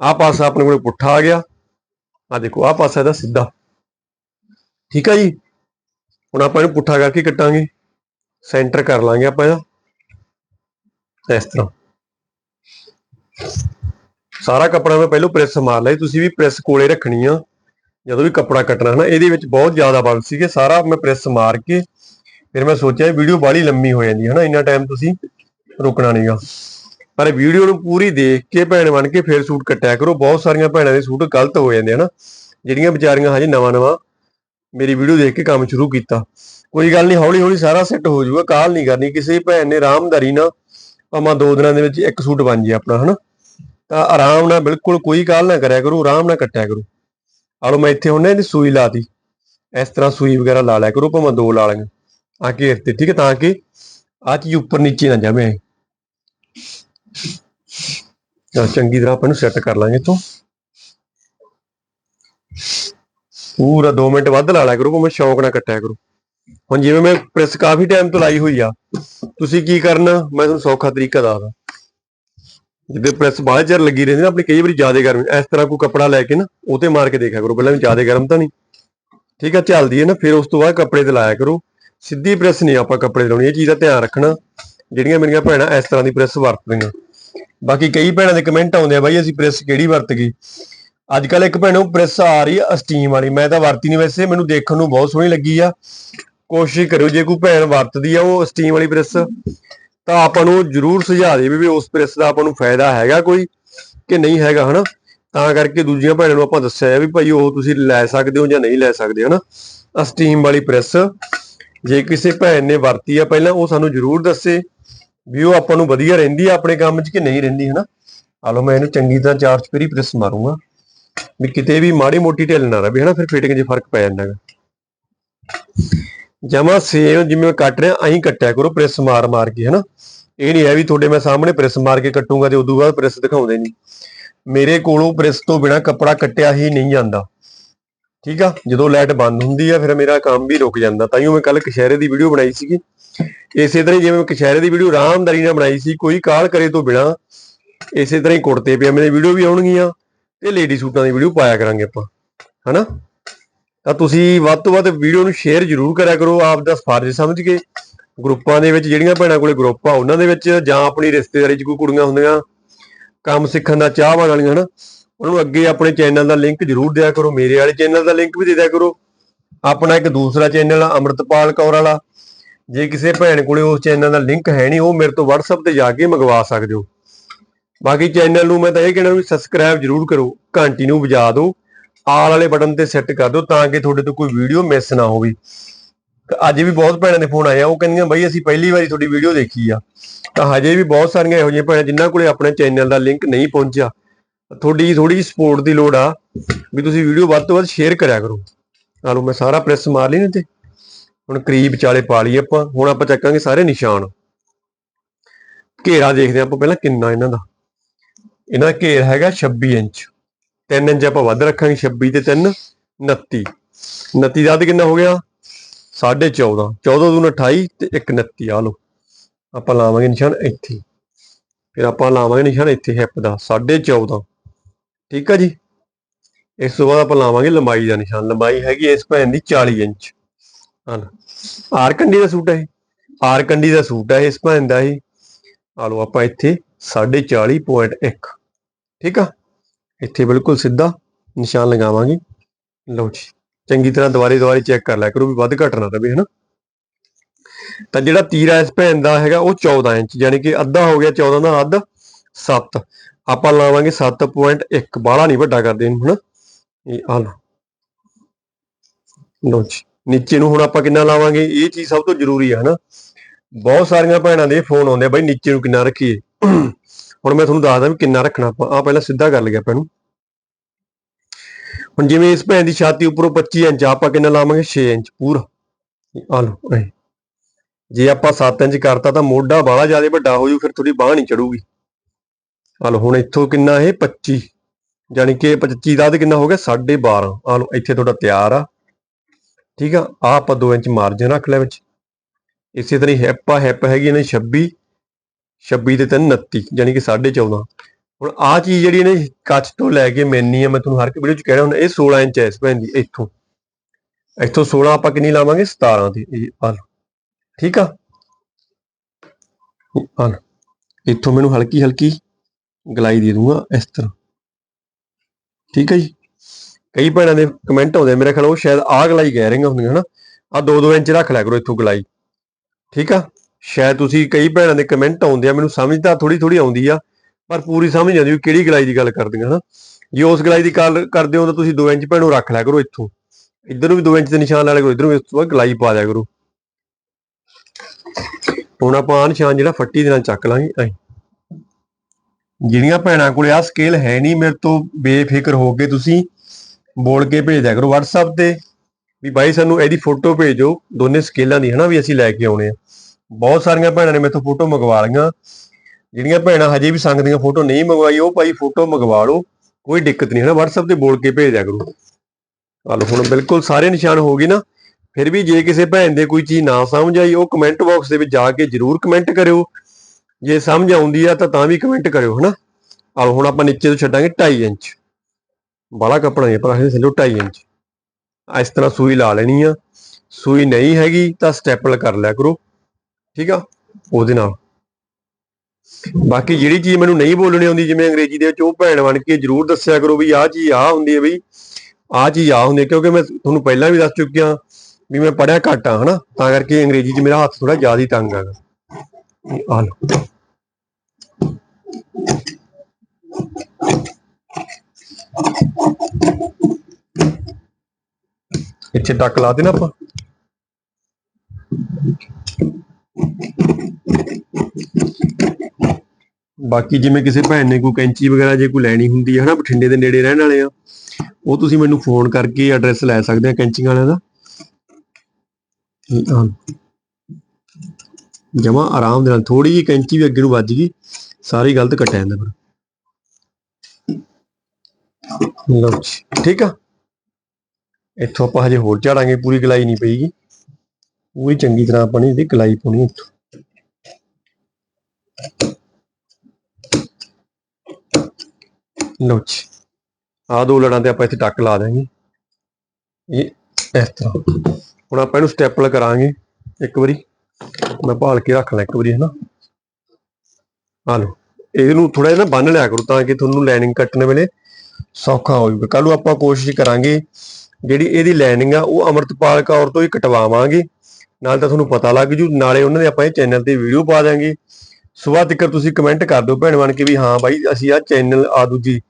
ਆਹ ਪਾਸਾ ਆਪਣੇ ਕੋਲ ਪੁੱਠਾ ਆ ਗਿਆ। ਆ ਦੇਖੋ ਆਹ ਪਾਸਾ ਇਹਦਾ ਸਿੱਧਾ। ਠੀਕ ਆ ਜੀ? ਹੁਣ ਆਪਾਂ ਇਹਨੂੰ ਪੁੱਠਾ ਕਰਕੇ ਕੱਟਾਂਗੇ। ਸੈਂਟਰ ਕਰ ਲਾਂਗੇ ਆਪਾਂ ਇਹਦਾ। ਇਸ ਤਰ੍ਹਾਂ। ਸਾਰਾ ਕੱਪੜਾ ਮੈਂ ਪਹਿਲਾਂ ਪ੍ਰੈਸ ਮਾਰ ਲਿਆ ਤੁਸੀਂ ਵੀ ਪ੍ਰੈਸ ਕੋਲੇ ਰੱਖਣੀ ਆ। ਜਦੋਂ ਵੀ ਕੱਪੜਾ ਕੱਟਣਾ ਹੈ ਇਹਦੇ ਵਿੱਚ ਬਹੁਤ ਜ਼ਿਆਦਾ ਬਲ ਸੀਗੇ। ਸਾਰਾ ਮੈਂ ਪ੍ਰੈਸ ਮਾਰ ਕੇ ਫਿਰ ਮੈਂ ਸੋਚਿਆ ਵੀਡੀਓ ਬਾਹਲੀ ਲੰਮੀ ਹੋ ਜਾਂਦੀ ਹਨਾ, ਇੰਨਾ ਟਾਈਮ ਤੁਸੀਂ ਰੁਕਣਾ ਨਹੀਂਗਾ ਪਰ ਵੀਡੀਓ ਨੂੰ ਪੂਰੀ ਦੇਖ ਕੇ ਭੈਣ ਬਣ ਕੇ ਫਿਰ ਸੂਟ ਕੱਟਿਆ ਕਰੋ। ਬਹੁਤ ਸਾਰੀਆਂ ਭੈਣਾਂ ਦੇ ਸੂਟ ਗਲਤ ਹੋ ਜਾਂਦੇ ਹਨਾ। ਜਿਹੜੀਆਂ ਵਿਚਾਰੀਆਂ ਹਜੇ ਨਵਾਂ ਨਵਾਂ ਮੇਰੀ ਵੀਡੀਓ ਦੇਖ ਕੇ ਕੰਮ ਸ਼ੁਰੂ ਕੀਤਾ। ਕੋਈ ਗੱਲ ਨਹੀਂ ਹੌਲੀ ਹੌਲੀ ਸਾਰਾ ਸੈੱਟ ਹੋ ਜਾਊਗਾ। ਕਾਲ ਨਹੀਂ ਕਰਨੀ ਕਿਸੇ ਭੈਣ ਨੇ ਆਰਾਮਦਾਰੀ ਨਾਲ ਭਾਵੇਂ ਦੋ ਦਿਨਾਂ ਦੇ ਵਿੱਚ ਇੱਕ ਸੂਟ ਬਣ ਜੇ ਆਪਣਾ, ਹਨਾ? ਤਾਂ ਆਰਾਮ ਨਾਲ ਬਿਲਕੁਲ ਕੋਈ ਕਾਲ ਨਾ ਕਰਿਆ ਕਰੋ, ਆਰਾਮ ਨਾਲ ਕੱਟਿਆ ਕਰੋ। ਆਲੋ ਮੈਂ ਇੱਥੇ ਹੁੰਨੇ ਇਹਦੀ ਸੂਈ ਲਾਤੀ। ਇਸ ਤਰ੍ਹਾਂ ਸੂਈ ਵਗੈਰਾ ਲਾ ਲਿਆ ਕਰੋ, ਭਾਵੇਂ ਦੋ ਲਾ ਲਾਂਗੇ ਆ ਕੇ ਤੇ, ਠੀਕ ਹੈ? ਤਾਂ ਕਿ ਆ ਚੀਜ਼ ਉੱਪਰ ਨੀਚੇ ਨਾ ਜਾਵੇ। ਤਾਂ ਚੰਗੀ ਤਰ੍ਹਾਂ ਆਪਾਂ ਨੂੰ ਸੈੱਟ ਕਰ ਲਾਂਗੇ ਇੱਥੋਂ। ਪੂਰਾ 2 ਮਿੰਟ ਵੱਧ ਲਾ ਲਿਆ ਕਰੋ, ਭਾਵੇਂ ਸ਼ੌਂਕ ਨਾਲ ਕੱਟਿਆ ਕਰੋ। ਹੁਣ ਜਿਵੇਂ ਮੈਂ ਪ੍ਰੈਸ ਕਾਫੀ ਟਾਈਮ ਤੋਂ ਲਾਈ ਹੋਈ ਆ, ਤੁਸੀਂ ਕੀ ਕਰਨਾ? ਮੈਂ ਤੁਹਾਨੂੰ ਸੌਖਾ ਤਰੀਕਾ ਦੱਸਦਾ। ਜਿੱਦੇ ਪ੍ਰੈਸ ਬਾਹਰ ਚਿਰ ਲੱਗੀ ਰਹਿੰਦੀ ਨਾ, ਆਪਣੀ ਕਈ ਵਾਰੀ ਜ਼ਿਆਦਾ ਗਰਮ, ਇਸ ਤਰ੍ਹਾਂ ਕੋਈ ਕੱਪੜਾ ਲੈ ਕੇ ਨਾ, ਉਹ ਤੇ ਮਾਰ ਕੇ ਦੇਖਿਆ ਕਰੋ, ਪਹਿਲਾਂ ਵੀ ਜ਼ਿਆਦਾ ਗਰਮ ਤਾਂ ਨਹੀਂ। ਠੀਕ ਆ, ਚੱਲਦੀ ਹੈ ਨਾ, ਫਿਰ ਉਸ ਤੋਂ ਬਾਅਦ ਕੱਪੜੇ ਤੇ ਲਾਇਆ ਕਰੋ। ਸਿੱਧੀ ਪ੍ਰੈਸ ਨਹੀਂ ਆਪਾਂ ਕੱਪੜੇ ਤੇ ਲਾਉਣੀ, ਇਹ ਚੀਜ਼ ਦਾ ਧਿਆਨ ਰੱਖਣਾ। ਜਿਹੜੀਆਂ ਮੇਰੀਆਂ ਭੈਣਾਂ ਇਸ ਤਰ੍ਹਾਂ ਦੀ ਪ੍ਰੈਸ ਵਰਤਦੀਆਂ। ਬਾਕੀ ਕਈ ਭੈਣਾਂ ਦੇ ਕਮੈਂਟ ਆਉਂਦੇ ਆ, ਬਾਈ, ਅਸੀਂ ਪ੍ਰੈਸ ਕਿਹੜੀ ਵਰਤ ਗਈ ਅੱਜ ਕੱਲ ਇੱਕ ਭੈਣ ਨੂੰ ਪ੍ਰੈਸ ਆ ਰਹੀ ਆ ਸਟੀਮ ਵਾਲੀ, ਮੈਂ ਤਾਂ ਵਰਤੀ ਨਹੀਂ ਵੈਸੇ, ਮੈਨੂੰ ਦੇਖਣ ਨੂੰ ਬਹੁਤ ਸੋਹਣੀ ਲੱਗੀ ਆ। ਕੋਸ਼ਿਸ਼ ਕਰਿਓ, ਜੇ ਕੋਈ ਭੈਣ ਵਰਤਦੀ ਆ ਉਹ ਸਟੀਮ ਵਾਲੀ ਪ੍ਰੈਸ ਤਾਂ ਆਪਾਂ ਨੂੰ ਜਰੂਰ ਸੁਝਾ ਦੇਵੇ ਵੀ ਉਸ ਪ੍ਰੈਸ ਦਾ ਆਪਾਂ ਨੂੰ ਫਾਇਦਾ ਹੈਗਾ ਕੋਈ ਕਿ ਨਹੀਂ ਹੈਗਾ, ਹਨਾ? ਤਾਂ ਕਰਕੇ ਦੂਜੀਆਂ ਭੈਣਾਂ ਨੂੰ ਆਪਾਂ ਦੱਸਿਆ ਹੈ ਵੀ ਭਾਈ ਉਹ ਤੁਸੀਂ ਲੈ ਸਕਦੇ ਹੋ ਜਾਂ ਨਹੀਂ ਲੈ ਸਕਦੇ, ਹਨਾ? ਸਟੀਮ ਵਾਲੀ ਪ੍ਰੈਸ ਜੇ ਕਿਸੇ ਭੈਣ ਨੇ ਵਰਤੀ ਆ ਪਹਿਲਾਂ, ਉਹ ਸਾਨੂੰ ਜਰੂਰ ਦੱਸੇ ਵੀ ਉਹ ਆਪਾਂ ਨੂੰ ਵਧੀਆ ਰਹਿੰਦੀ ਆ ਆਪਣੇ ਕੰਮ 'ਚ ਕਿ ਨਹੀਂ ਰਹਿੰਦੀ, ਹਨਾ? ਆ ਮੈਂ ਇਹਨੂੰ ਚੰਗੀ ਤਰ੍ਹਾਂ ਚਾਰ ਚਪੇਰੀ ਪ੍ਰੈਸ ਮਾਰੂੰਗਾ। ਵੀ ਕਿਤੇ ਵੀ ਮਾੜੀ ਮੋਟੀ ਢਿੱਲ ਨਾ ਰਵੇ, ਹਨਾ? ਫਿਰ ਫਿਟਿੰਗ 'ਚ ਫ਼ਰਕ ਪੈ ਜਾਂਦਾ ਹੈਗਾ। ਜਮਾ ਸੇਮ ਜਿਵੇਂ ਕੱਟ ਰਿਹਾ, ਐਂ ਕੱਟਿਆ ਕਰੋ ਪ੍ਰੈਸ ਮਾਰ ਮਾਰ ਕੇ, ਹਨਾ। ਇਹ ਨਹੀਂ ਹੈ ਵੀ ਤੁਹਾਡੇ ਮੈਂ ਸਾਹਮਣੇ ਪ੍ਰੈਸ ਮਾਰ ਕੇ ਕੱਟੂਗਾ ਤੇ ਉਦੋਂ ਬਾਅਦ ਪ੍ਰੈਸ ਦਿਖਾਉਂਦੇ ਨਹੀਂ। ਮੇਰੇ ਕੋਲੋਂ ਪ੍ਰੈਸ ਤੋਂ ਬਿਨਾ ਕੱਪੜਾ ਕੱਟਿਆ ਹੀ ਨਹੀਂ ਜਾਂਦਾ। ਠੀਕ ਆ? ਜਦੋਂ ਲਾਈਟ ਬੰਦ ਹੁੰਦੀ ਆ, ਫਿਰ ਮੇਰਾ ਕੰਮ ਵੀ ਰੁਕ ਜਾਂਦਾ। ਤਾਂ ਤਾਈਓ ਮੈਂ ਕੱਲ ਕਸ਼ਹਿਰੇ ਦੀ ਵੀਡੀਓ ਬਣਾਈ ਸੀਗੀ। ਇਸੇ ਤਰ੍ਹਾਂ ਹੀ ਜਿਵੇਂ ਮੈਂ ਕਸ਼ਹਿਰੇ ਦੀ ਵੀਡੀਓ ਆਰਾਮਦਾਰੀ ਨਾਲ ਬਣਾਈ ਸੀ, ਕੋਈ ਕਾਲ ਕਰੇ ਤੋਂ ਬਿਨਾ ਇਸੇ ਤਰ੍ਹਾਂ ਹੀ ਕੁੜਤੇ ਪਿਆ ਦੀ ਵੀਡੀਓ ਵੀ ਆਉਣਗੀਆਂ ਤੇ ਲੇਡੀ ਸੂਟਾਂ ਦੀ ਵੀਡੀਓ ਪਾਇਆ ਕਰਾਂਗੇ ਆਪਾਂ। ਹਨਾ? ਤਾਂ ਤੁਸੀਂ ਵੱਧ ਤੋਂ ਵੱਧ ਵੀਡੀਓ ਨੂੰ ਸ਼ੇਅਰ ਜ਼ਰੂਰ ਕਰਿਆ ਕਰੋ, ਆਪ ਦਾ ਫਰਜ਼ ਸਮਝ ਕੇ। ਗਰੁੱਪਾਂ ਦੇ ਵਿੱਚ ਜਿਹੜੀਆਂ ਭੈਣਾਂ ਕੋਲੇ ਗਰੁੱਪ ਆ, ਉਹਨਾਂ ਦੇ ਵਿੱਚ ਜਾਂ ਆਪਣੀ ਰਿਸ਼ਤੇਦਾਰੀ 'ਚ ਕੋਈ ਕੁੜੀਆਂ ਹੁੰਦੀਆਂ, ਕੰਮ ਸਿੱਖਣ ਦਾ ਚਾਹਵਾਨ ਵਾਲੀਆਂ, ਹਨਾ? ਉਹਨਾਂ ਨੂੰ ਅੱਗੇ ਆਪਣੇ ਚੈਨਲ ਦਾ ਲਿੰਕ ਜ਼ਰੂਰ ਦਿਆ ਕਰੋ, ਮੇਰੇ ਵਾਲੇ ਚੈਨਲ ਦਾ ਲਿੰਕ ਵੀ ਦੇ ਦਿਆ ਕਰੋ। ਆਪਣਾ ਇੱਕ ਦੂਸਰਾ ਚੈਨਲ ਆ, ਅਮਰਤਪਾਲ ਕੌਰ ਵਾਲਾ। ਜੇ ਕਿਸੇ ਭੈਣ ਕੋਲੇ ਉਸ ਚੈਨਲ ਦਾ ਲਿੰਕ ਹੈ ਨਹੀਂ, ਉਹ ਮੇਰੇ ਤੋਂ WhatsApp ਤੇ ਜਾ ਕੇ ਮੰਗਵਾ ਸਕਦੇ ਹੋ। ਬਾਕੀ ਚੈਨਲ ਨੂੰ ਮੈਂ ਤਾਂ ਇਹ ਕਹਿਣਾ ਵੀ ਸਬਸਕ੍ਰਾਈਬ ਜ਼ਰੂਰ ਕਰੋ, ਘੰਟੀ ਨੂੰ ਵਜਾ ਦਿਓ। ਆਲ ਵਾਲੇ ਬਟਨ ਤੇ ਸੈੱਟ ਕਰ ਦਿਓ ਤਾਂ ਕਿ ਤੁਹਾਡੇ ਤੋਂ ਕੋਈ ਵੀਡੀਓ ਮਿਸ ਨਾ ਹੋਵੇ। ਅੱਜ ਵੀ ਬਹੁਤ ਭੈਣਾਂ ਦੇ ਫੋਨ ਆਏ ਆ, ਉਹ ਕਹਿੰਦੀਆਂ, ਬਈ ਅਸੀਂ ਪਹਿਲੀ ਵਾਰੀ ਤੁਹਾਡੀ ਵੀਡੀਓ ਦੇਖੀ ਆ। ਤਾਂ ਹਜੇ ਵੀ ਬਹੁਤ ਸਾਰੀਆਂ ਇਹੋ ਜਿਹੀਆਂ ਭੈਣਾਂ ਜਿਨ੍ਹਾਂ ਕੋਲੇ ਆਪਣੇ ਚੈਨਲ ਦਾ ਲਿੰਕ ਨਹੀਂ ਪਹੁੰਚਿਆ। ਤੁਹਾਡੀ ਥੋੜੀ ਜਿਹੀ ਸਪੋਰਟ ਦੀ ਲੋੜ ਆ ਵੀ ਤੁਸੀਂ ਵੀਡੀਓ ਵੱਧ ਤੋਂ ਵੱਧ ਸ਼ੇਅਰ ਕਰਿਆ ਕਰੋ। ਨਾਲੋਂ ਮੈਂ ਸਾਰਾ ਪ੍ਰੈਸ ਮਾਰ ਲਈ ਨੇ ਤੇ ਹੁਣ ਕਰੀਬ ਵਿਚਾਲੇ ਪਾ ਲਈ ਆਪਾਂ। ਹੁਣ ਆਪਾਂ ਚੱਕਾਂਗੇ ਸਾਰੇ ਨਿਸ਼ਾਨ। ਘੇਰਾ ਦੇਖਦੇ ਆਪਾਂ ਪਹਿਲਾਂ ਕਿੰਨਾ ਇਹਨਾਂ ਦਾ। ਇਹਨਾਂ ਦਾ ਘੇਰ ਹੈਗਾ 26 ਇੰਚ। 3 ਇੰਚ ਆਪਾਂ ਵੱਧ ਰੱਖਾਂਗੇ 26 ਤੇ 3 29 29 ਦਾ ਤੇ ਕਿੰਨਾ ਹੋ ਗਿਆ? 14.5 14 ਦੂਨ 28 ਤੇ 1 29 ਆ ਲਓ। ਆਪਾਂ ਲਾਵਾਂਗੇ ਨਿਸ਼ਾਨ ਇੱਥੇ। ਫਿਰ ਆਪਾਂ ਲਾਵਾਂਗੇ ਨਿਸ਼ਾਨ ਇੱਥੇ ਹਿੱਪ ਦਾ 14.5 ਠੀਕ ਆ ਜੀ? ਇਸ ਤੋਂ ਬਾਅਦ ਆਪਾਂ ਲਾਵਾਂਗੇ ਲੰਬਾਈ ਦਾ ਨਿਸ਼ਾਨ। ਲੰਬਾਈ ਹੈਗੀ ਇਸ ਭੈਣ ਦੀ 40 ਇੰਚ। ਹਾਂ ਆਰ ਕੰਡੀ ਦਾ ਸੂਟ ਹੈ ਆਰ ਕੰਡੀ ਦਾ ਸੂਟ ਹੈ ਇਸ ਭੈਣ ਦਾ ਇਹ। ਆ ਲਓ, ਆਪਾਂ ਇੱਥੇ 40.1 ਠੀਕ ਆ? ਇੱਥੇ ਬਿਲਕੁਲ ਸਿੱਧਾ ਨਿਸ਼ਾਨ ਲਗਾਵਾਂਗੇ। ਲਓ ਜੀ, ਚੰਗੀ ਤਰ੍ਹਾਂ ਦੁਬਾਰੇ ਦੁਬਾਰੇ ਚੈੱਕ ਕਰ ਲਿਆ ਕਰੋ ਵੀ ਵੱਧ ਘੱਟ ਨਾ ਰਵੇ ਹਨਾ? ਤਾਂ ਜਿਹੜਾ ਤੀਰਾ ਇਸ ਭੈਣ ਦਾ ਹੈਗਾ, ਉਹ 14 ਇੰਚ, ਯਾਨੀ ਕਿ ਅੱਧਾ ਹੋ ਗਿਆ 14 ਦਾ ਅੱਧ 7 ਆਪਾਂ ਲਾਵਾਂਗੇ 7.1 ਬਾਹਲਾ ਨਹੀਂ ਵੱਡਾ ਕਰਦੇ ਇਹਨੂੰ, ਹਨਾ? ਇਹ ਆ ਲਓ। ਲਓ ਜੀ, ਨੀਚੇ ਨੂੰ ਹੁਣ ਆਪਾਂ ਕਿੰਨਾ ਲਾਵਾਂਗੇ? ਇਹ ਚੀਜ਼ ਸਭ ਤੋਂ ਜ਼ਰੂਰੀ ਹੈ ਹਨਾ? ਬਹੁਤ ਸਾਰੀਆਂ ਭੈਣਾਂ ਦੇ ਫੋਨ ਆਉਂਦੇ ਆ, ਬਾਈ ਨੀਚੇ ਨੂੰ ਕਿੰਨਾ ਰੱਖੀਏ। ਹੁਣ ਮੈਂ ਤੁਹਾਨੂੰ ਦੱਸਦਾ ਵੀ ਕਿੰਨਾ ਰੱਖਣਾ ਆਪਾਂ। ਆ ਪਹਿਲਾਂ ਸਿੱਧਾ ਕਰ ਲਿਆ ਆਪਾਂ ਨੂੰ ਹੁਣ ਜਿਵੇਂ ਇਸ ਭੈਣ ਦੀ ਛਾਤੀ ਉੱਪਰੋਂ 25 ਇੰਚ, ਆਪਾਂ ਕਿੰਨਾ ਲਾਵਾਂਗੇ? 6 ਇੰਚ ਪੂਰਾ। ਆ ਲਓ ਜੇ ਆਪਾਂ 7 ਇੰਚ ਕਰਤਾ ਤਾਂ ਮੋਢਾ ਬਾਹਲਾ ਜ਼ਿਆਦਾ ਵੱਡਾ ਹੋ ਜੂ, ਫਿਰ ਥੋੜੀ ਬਾਹ ਨਹੀਂ ਚੜੂਗੀ। ਆ ਲਓ, ਹੁਣ ਇੱਥੋਂ ਕਿੰਨਾ ਇਹ? 25 ਯਾਨੀ ਕਿ 25 ਦਾ ਤੇ ਕਿੰਨਾ ਹੋ ਗਿਆ? 12.5 ਆ ਲਓ, ਇੱਥੇ ਤੁਹਾਡਾ ਤਿਆਰ ਆ। ਠੀਕ ਆ? ਆ ਆਪਾਂ 2 ਇੰਚ ਮਾਰਜਨ ਰੱਖ ਲਿਆ ਵਿੱਚ। ਇਸੇ ਤਰ੍ਹਾਂ ਹੈਪ ਆ ਹੈਪ ਹੈਗੀ ਨੇ 26 26 ਤੇ 3 29 ਯਾਨੀ ਕਿ 14.5 ਹੁਣ ਆ ਚੀਜ਼ ਜਿਹੜੀ ਨੇ ਕੱਚ ਤੋਂ ਲੈ ਕੇ ਮੈਨੀ ਆ ਮੈਂ ਤੁਹਾਨੂੰ ਹਰ ਇੱਕ ਵੀਡੀਓ ਚ ਕਹਿ ਰਿਹਾ ਹੁੰਦਾ ਇਹ 16 ਇੰਚ ਹੈ ਇਸ ਭੈਣ ਦੀ ਇੱਥੋਂ। ਇੱਥੋਂ 16 ਆਪਾਂ ਕਿੰਨੀ ਲਾਵਾਂਗੇ? 17 ਦੀ ਇਹ ਆ ਠੀਕ ਆ? ਆ ਇੱਥੋਂ ਮੈਨੂੰ ਹਲਕੀ ਹਲਕੀ ਗਲਾਈ ਦੇ ਦੂੰਗਾ ਇਸ ਤਰ੍ਹਾਂ। ਠੀਕ ਹੈ ਜੀ? ਕਈ ਭੈਣਾਂ ਦੇ ਕਮੈਂਟ ਆਉਂਦੇ ਆ, ਮੇਰੇ ਖਿਆਲ ਉਹ ਸ਼ਾਇਦ ਆਹ ਗਲਾਈ ਕਹਿ ਰਹੀਆਂ ਹੁੰਦੀਆਂ ਹਨਾ? ਆ 2-2 ਇੰਚ ਰੱਖ ਲਿਆ ਕਰੋ ਇੱਥੋਂ ਗਲਾਈ। ਠੀਕ ਆ? ਸ਼ਾਇਦ ਤੁਸੀਂ ਕਈ ਭੈਣਾਂ ਦੇ ਕਮੈਂਟ ਆਉਂਦੇ ਆ, ਮੈਨੂੰ ਸਮਝ ਤਾਂ ਥੋੜੀ ਥੋੜੀ ਆਉਂਦੀ ਆ, ਪਰ ਪੂਰੀ ਸਮਝ ਨਹੀਂ ਆਉਂਦੀ ਕਿਹੜੀ ਗਲਾਈ ਦੀ ਗੱਲ ਕਰਦੀਆਂ, ਹਨਾ? ਜੇ ਉਸ ਗਲਾਈ ਦੀ ਗੱਲ ਕਰਦੇ ਹੋ ਤਾਂ ਤੁਸੀਂ 2 ਇੰਚ ਭੈਣੋਂ ਰੱਖ ਲਿਆ ਕਰੋ ਇੱਥੋਂ। ਇੱਧਰ ਨੂੰ ਵੀ 2 ਇੰਚ ਦੇ ਨਿਸ਼ਾਨ ਲਾ ਲਿਆ ਕਰੋ, ਇੱਧਰ ਵੀ ਉਸ ਤੋਂ ਬਾਅਦ ਗਲਾਈ ਪਾ ਲਿਆ ਕਰੋ। ਹੁਣ ਆਪਾਂ ਆਹ ਨਿਸ਼ਾਨ ਜਿਹੜਾ ਫੱਟੀ ਦੇ ਨਾਲ ਚੱਕ ਲਾਂਗੇ ਐਂ ਜਿਹੜੀਆਂ ਭੈਣਾਂ ਕੋਲੇ ਆ ਸਕੇਲ ਹੈ ਨਹੀਂ, ਮੇਰੇ ਤੋਂ ਬੇਫਿਕਰ ਹੋ ਕੇ ਤੁਸੀਂ ਬੋਲ ਕੇ ਭੇਜ ਦਿਆ ਕਰੋ WhatsApp ਤੇ, ਵੀ ਬਾਈ ਸਾਨੂੰ ਇਹਦੀ ਫੋਟੋ ਭੇਜੋ, ਦੋਨੇ ਸਕੇਲਾਂ ਦੀ, ਹਨਾ, ਵੀ ਅਸੀਂ ਲੈ ਕੇ ਆਉਣੇ ਆ। ਬਹੁਤ ਸਾਰੀਆਂ ਭੈਣਾਂ ਨੇ ਮੇਥੋਂ ਫੋਟੋ ਮੰਗਵਾ ਲਈਆਂ। ਜਿਹੜੀਆਂ ਭੈਣਾਂ ਹਜੇ ਵੀ ਸੰਗ ਦੀਆਂ ਫੋਟੋ ਨਹੀਂ ਮੰਗਵਾਈ, ਉਹ ਭਾਈ ਫੋਟੋ ਮੰਗਵਾ ਲਓ। ਕੋਈ ਦਿੱਕਤ ਨਹੀਂ ਹੈ ਨਾ, WhatsApp ਤੇ ਬੋਲ ਕੇ ਭੇਜ ਦਿਆ ਕਰੋ ਹਲ ਹੁਣ ਬਿਲਕੁਲ ਸਾਰੇ ਨਿਸ਼ਾਨ ਹੋ ਗਏ ਨਾ। ਫਿਰ ਵੀ ਜੇ ਕਿਸੇ ਭੈਣ ਦੇ ਕੋਈ ਚੀਜ਼ ਨਾ ਸਮਝ ਆਈ, ਉਹ ਕਮੈਂਟ ਬਾਕਸ ਦੇ ਵਿੱਚ ਜਾ ਕੇ ਜਰੂਰ ਕਮੈਂਟ ਕਰਿਓ। ਜੇ ਸਮਝ ਆਉਂਦੀ ਆ, ਤਾਂ ਤਾਂ ਵੀ ਕਮੈਂਟ ਕਰਿਓ, ਹਨਾ? ਆਹ ਹੁਣ ਆਪਾਂ ਨੀਚੇ ਤੋਂ ਛੱਡਾਂਗੇ 2.5 ਇੰਚ। ਬਾਲਾ ਕੱਪੜਾ ਨਹੀਂ, ਪਰ ਅਸੀਂ ਥੱਲੇ 2.5 ਇੰਚ। ਇਸ ਤਰ੍ਹਾਂ ਸੂਈ ਲਾ ਲੈਣੀ ਆ। ਸੂਈ ਨਹੀਂ ਹੈਗੀ, ਤਾਂ ਸਟੈਪਲ ਕਰ ਲਿਆ ਕਰੋ। ਠੀਕ ਆ? ਉਹਦੇ ਨਾਲ। ਬਾਕੀ ਜਿਹੜੀ ਚੀਜ਼ ਮੈਨੂੰ ਨਹੀਂ ਬੋਲਣੀ ਆਉਂਦੀ, ਜਿਵੇਂ ਅੰਗਰੇਜ਼ੀ ਦੇ ਵਿੱਚ ਉਹ ਭੈਣ ਬਣ ਕੇ ਜਰੂਰ ਦੱਸਿਆ ਕਰੋ ਵੀ ਆਹ ਚੀਜ਼ ਆਹ ਹੁੰਦੀ ਹੈ ਬਈ, ਆਹ ਚੀਜ਼ ਆ ਹੁੰਦੀ ਹੈ, ਕਿਉਂਕਿ ਮੈਂ ਤੁਹਾਨੂੰ ਪਹਿਲਾਂ ਵੀ ਦੱਸ ਚੁੱਕਿਆ ਵੀ ਮੈਂ ਪੜਿਆ ਘੱਟ ਆ, ਹਨਾ? ਤਾਂ ਕਰਕੇ ਅੰਗਰੇਜ਼ੀ 'ਚ ਮੇਰਾ ਹੱਥ ਥੋੜਾ ਜ਼ਿਆਦਾ ਹੀ ਤੰਗ ਹੈਗਾ। ਇਹ ਲਓ। ਇੱਥੇ ਟੱਕ ਲਾ ਦੇਣਾ ਆਪਾਂ। ਬਾਕੀ ਜਿਵੇਂ ਕਿਸੇ ਭੈਣ ਨੇ ਕੋਈ ਕੈਂਚੀ ਵਗੈਰਾ ਜੇ ਕੋਈ ਲੈਣੀ ਹੁੰਦੀ ਹੈ, ਹਨਾ, ਬਠਿੰਡੇ ਦੇ ਨੇੜੇ ਰਹਿਣ ਵਾਲੇ ਆ, ਉਹ ਤੁਸੀਂ ਮੈਨੂੰ ਫੋਨ ਕਰਕੇ ਐਡਰੈਸ ਲੈ ਸਕਦੇ ਆ ਕੈਂਚੀਆਂ ਵਾਲਿਆਂ ਦਾ। ਜਮਾ ਆਰਾਮ ਦੇ ਨਾਲ ਥੋੜੀ ਜਿਹੀ ਕੈਂਚੀ ਵੀ ਅੱਗੇ ਨੂੰ ਵੱਜ ਗਈ, ਸਾਰੀ ਗਲਤ ਕੱਟਿਆ ਜਾਂਦਾ ਫਿਰ। ਲਓ ਠੀਕ ਆ? ਇੱਥੋਂ ਆਪਾਂ ਹਜੇ ਹੋਰ ਝਾੜਾਂਗੇ, ਪੂਰੀ ਗਲਾਈ ਨਹੀਂ ਪਈਗੀ। ਉਹ ਵੀ ਚੰਗੀ ਤਰ੍ਹਾਂ ਆਪਾਂ ਨੇ ਇਹਦੀ ਗਲਾਈ ਪਾਉਣੀ ਇੱਥੋਂ। ਜੀ ਆ ਦੋ ਲੜਾਂ ਤੇ ਆਪਾਂ ਇੱਥੇ ਟੱਕ ਲਾ ਦਾਂਗੇ ਇਹ ਇਸ ਤਰ੍ਹਾਂ। ਹੁਣ ਆਪਾਂ ਇਹਨੂੰ ਸਟੈਪਲ ਕਰਾਂਗੇ, ਇੱਕ ਵਾਰੀ। ਮੈਂ ਭਾਲ ਕੇ ਰੱਖ ਲਾਂ ਇੱਕ ਵਾਰੀ, ਹਨਾ। ਆ ਲਓ, ਇਹਨੂੰ ਥੋੜਾ ਜਿਹਾ ਨਾ ਬੰਨ ਲਿਆ ਕਰੋ ਤਾਂ ਕਿ ਤੁਹਾਨੂੰ ਲਾਈਨਿੰਗ ਕੱਟਣ ਵੇਲੇ ਸੌਖਾ ਹੋ ਜਾਊਗਾ। ਕੱਲ ਨੂੰ ਆਪਾਂ ਕੋਸ਼ਿਸ਼ ਕਰਾਂਗੇ, ਜਿਹੜੀ ਇਹਦੀ ਲਾਈਨਿੰਗ ਆ, ਉਹ ਅਮਰਤਪਾਲ ਕੌਰ ਤੋਂ ਹੀ ਕਟਵਾਵਾਂਗੇ। ਨਾਲ ਤਾਂ ਤੁਹਾਨੂੰ ਪਤਾ ਲੱਗ ਜੂ, ਨਾਲੇ ਉਹਨਾਂ ਦੇ ਆਪਾਂ ਇਹ ਚੈਨਲ ਤੇ ਵੀਡੀਓ ਪਾ ਦਾਂਗੇ ਸਵੇਰ ਤੱਕ ਤੁਸੀਂ ਕਮੈਂਟ ਕਰ ਦਿਓ ਭੈਣ ਬਣ ਕੇ ਵੀ ਹਾਂ ਬਾਈ, ਅਸੀਂ ਆ ਚੈਨਲ ਆ ਦੂਜੀ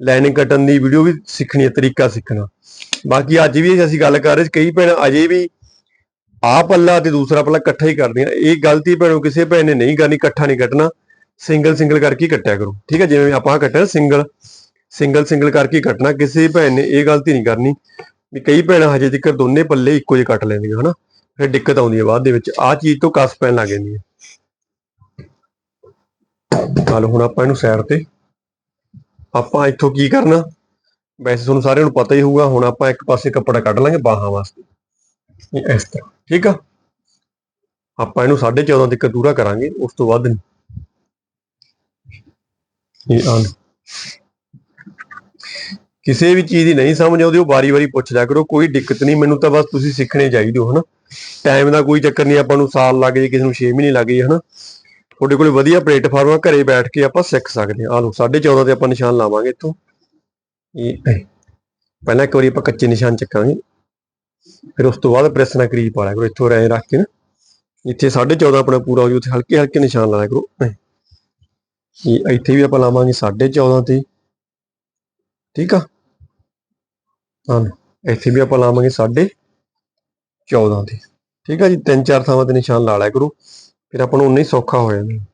ਲਾਈਨਿੰਗ ਕੱਟਣ ਦੀ ਵੀਡੀਓ ਵੀ ਸਿੱਖਣੀ ਹੈ, ਤਰੀਕਾ ਸਿੱਖਣਾ। ਬਾਕੀ ਅੱਜ ਵੀ ਅਸੀਂ ਗੱਲ ਕਰ ਰਹੇ ਕਈ ਭੈਣ ਅਜੇ ਵੀ ਆਹ ਪੱਲਾ ਤੇ ਦੂਸਰਾ ਪੱਲਾ ਇਕੱਠਾ ਹੀ ਕਰਦੀਆਂ। ਇਹ ਗਲਤੀ ਭੈਣੋ ਕਿਸੇ ਭੈਣ ਨੇ ਨਹੀਂ ਕਰਨੀ, ਇਕੱਠਾ ਨਹੀਂ ਕੱਟਣਾ। ਸਿੰਗਲ ਸਿੰਗਲ ਕਰਕੇ ਕੱਟਿਆ ਕਰੋ। ਠੀਕ ਹੈ, ਜਿਵੇਂ ਆਪਾਂ ਕੱਟਿਆ ਸਿੰਗਲ ਸਿੰਗਲ ਸਿੰਗਲ ਕਰਕੇ ਕੱਟਣਾ। ਕਿਸੇ ਭੈਣ ਨੇ ਇਹ ਗਲਤੀ ਨਹੀਂ ਕਰਨੀ ਵੀ ਕਈ ਭੈਣਾਂ ਹਜੇ ਤੱਕ ਦੋਨੇ ਪੱਲੇ ਇੱਕੋ ਜਿਹੇ ਕੱਟ ਲੈਂਦੀਆਂ, ਹਨਾ? ਫਿਰ ਦਿੱਕਤ ਆਉਂਦੀ ਹੈ ਬਾਅਦ ਦੇ ਵਿੱਚ। ਆਹ ਚੀਜ਼ ਤੋਂ ਕਸ ਪੈਣ ਲੱਗ ਜਾਂਦੀ ਹੈ। ਚੱਲ ਹੁਣ ਆਪਾਂ ਇਹਨੂੰ ਸਾਈਡ ਤੇ। ਆਪਾਂ ਇੱਥੋਂ ਕੀ ਕਰਨਾ? ਵੈਸੇ ਤੁਹਾਨੂੰ ਸਾਰਿਆਂ ਨੂੰ ਪਤਾ ਹੀ ਹੋਊਗਾ, ਹੁਣ ਆਪਾਂ ਇੱਕ ਪਾਸੇ ਕੱਪੜਾ ਕੱਢ ਲਾਂਗੇ ਬਾਹਾਂ ਵਾਸਤੇ। ਇਹ ਇਸ ਤਰ੍ਹਾਂ, ਠੀਕ ਆ? ਆਪਾਂ ਇਹਨੂੰ 14.5 ਤੱਕ ਪੂਰਾ ਕਰਾਂਗੇ, ਉਸ ਤੋਂ ਵੱਧ ਨਹੀਂ। ਇਹ ਆਂ ਕਿਸੇ ਵੀ ਚੀਜ਼ ਦੀ ਨਹੀਂ ਸਮਝ ਆਉਂਦੀ, ਉਹ ਵਾਰੀ-ਵਾਰੀ ਪੁੱਛ ਲਿਆ ਕਰੋ, ਕੋਈ ਦਿੱਕਤ ਨਹੀਂ, ਮੈਨੂੰ ਤਾਂ ਬਸ ਤੁਸੀਂ ਸਿੱਖਣੇ ਚਾਹੀਦੇ ਹੋ, ਹਨਾ? ਟਾਈਮ ਦਾ ਕੋਈ ਚੱਕਰ ਨਹੀਂ, ਆਪਾਂ ਨੂੰ ਸਾਲ ਲੱਗ ਜੇ ਕਿਸੇ ਨੂੰ 6 ਮਹੀਨੇ ਲੱਗ ਜੇ ਹਨਾ? ਤੁਹਾਡੇ ਕੋਲ ਵਧੀਆ ਪਲੇਟਫਾਰਮ ਆ, ਘਰੇ ਬੈਠ ਕੇ ਆਪਾਂ ਸਿੱਖ ਸਕਦੇ ਹਾਂ। ਆ ਲਓ 14.5 ਤੇ ਆਪਾਂ ਨਿਸ਼ਾਨ ਲਾਵਾਂਗੇ ਇੱਥੋਂ। ਇਹ ਪਹਿਲਾਂ ਇੱਕ ਵਾਰੀ ਆਪਾਂ ਕੱਚੇ ਨਿਸ਼ਾਨ ਚੱਕਾਂਗੇ। ਫਿਰ ਉਸ ਤੋਂ ਬਾਅਦ ਪ੍ਰੈਸ ਨਾਲ ਕਰੀਬ ਪਾ ਲਿਆ ਕਰੋ, ਇੱਥੋਂ ਰਹਿ, ਰੱਖ ਕੇ ਨਾ। ਇੱਥੇ 14.5 ਆਪਣਾ ਪੂਰਾ ਹੋ ਜੂ ਉੱਥੇ ਹਲਕੇ ਹਲਕੇ ਨਿਸ਼ਾਨ ਲਾਇਆ ਕਰੋ। ਐ। ਇਹ ਇੱਥੇ ਵੀ ਆਪਾਂ ਲਾਵਾਂਗੇ 14.5 ਤੇ। ਠੀਕ ਆ? ਹਾਂ ਇੱਥੇ ਵੀ ਆਪਾਂ ਲਾਵਾਂਗੇ 14.5 ਤੇ ਠੀਕ ਆ ਜੀ, ਤਿੰਨ ਚਾਰ ਥਾਵਾਂ ਤੇ ਨਿਸ਼ਾਨ ਲਾ ਲਿਆ ਕਰੋ। ਫਿਰ ਆਪਾਂ ਨੂੰ ਉਨਾ ਹੀ ਸੌਖਾ ਹੋ ਜਾਂਦਾ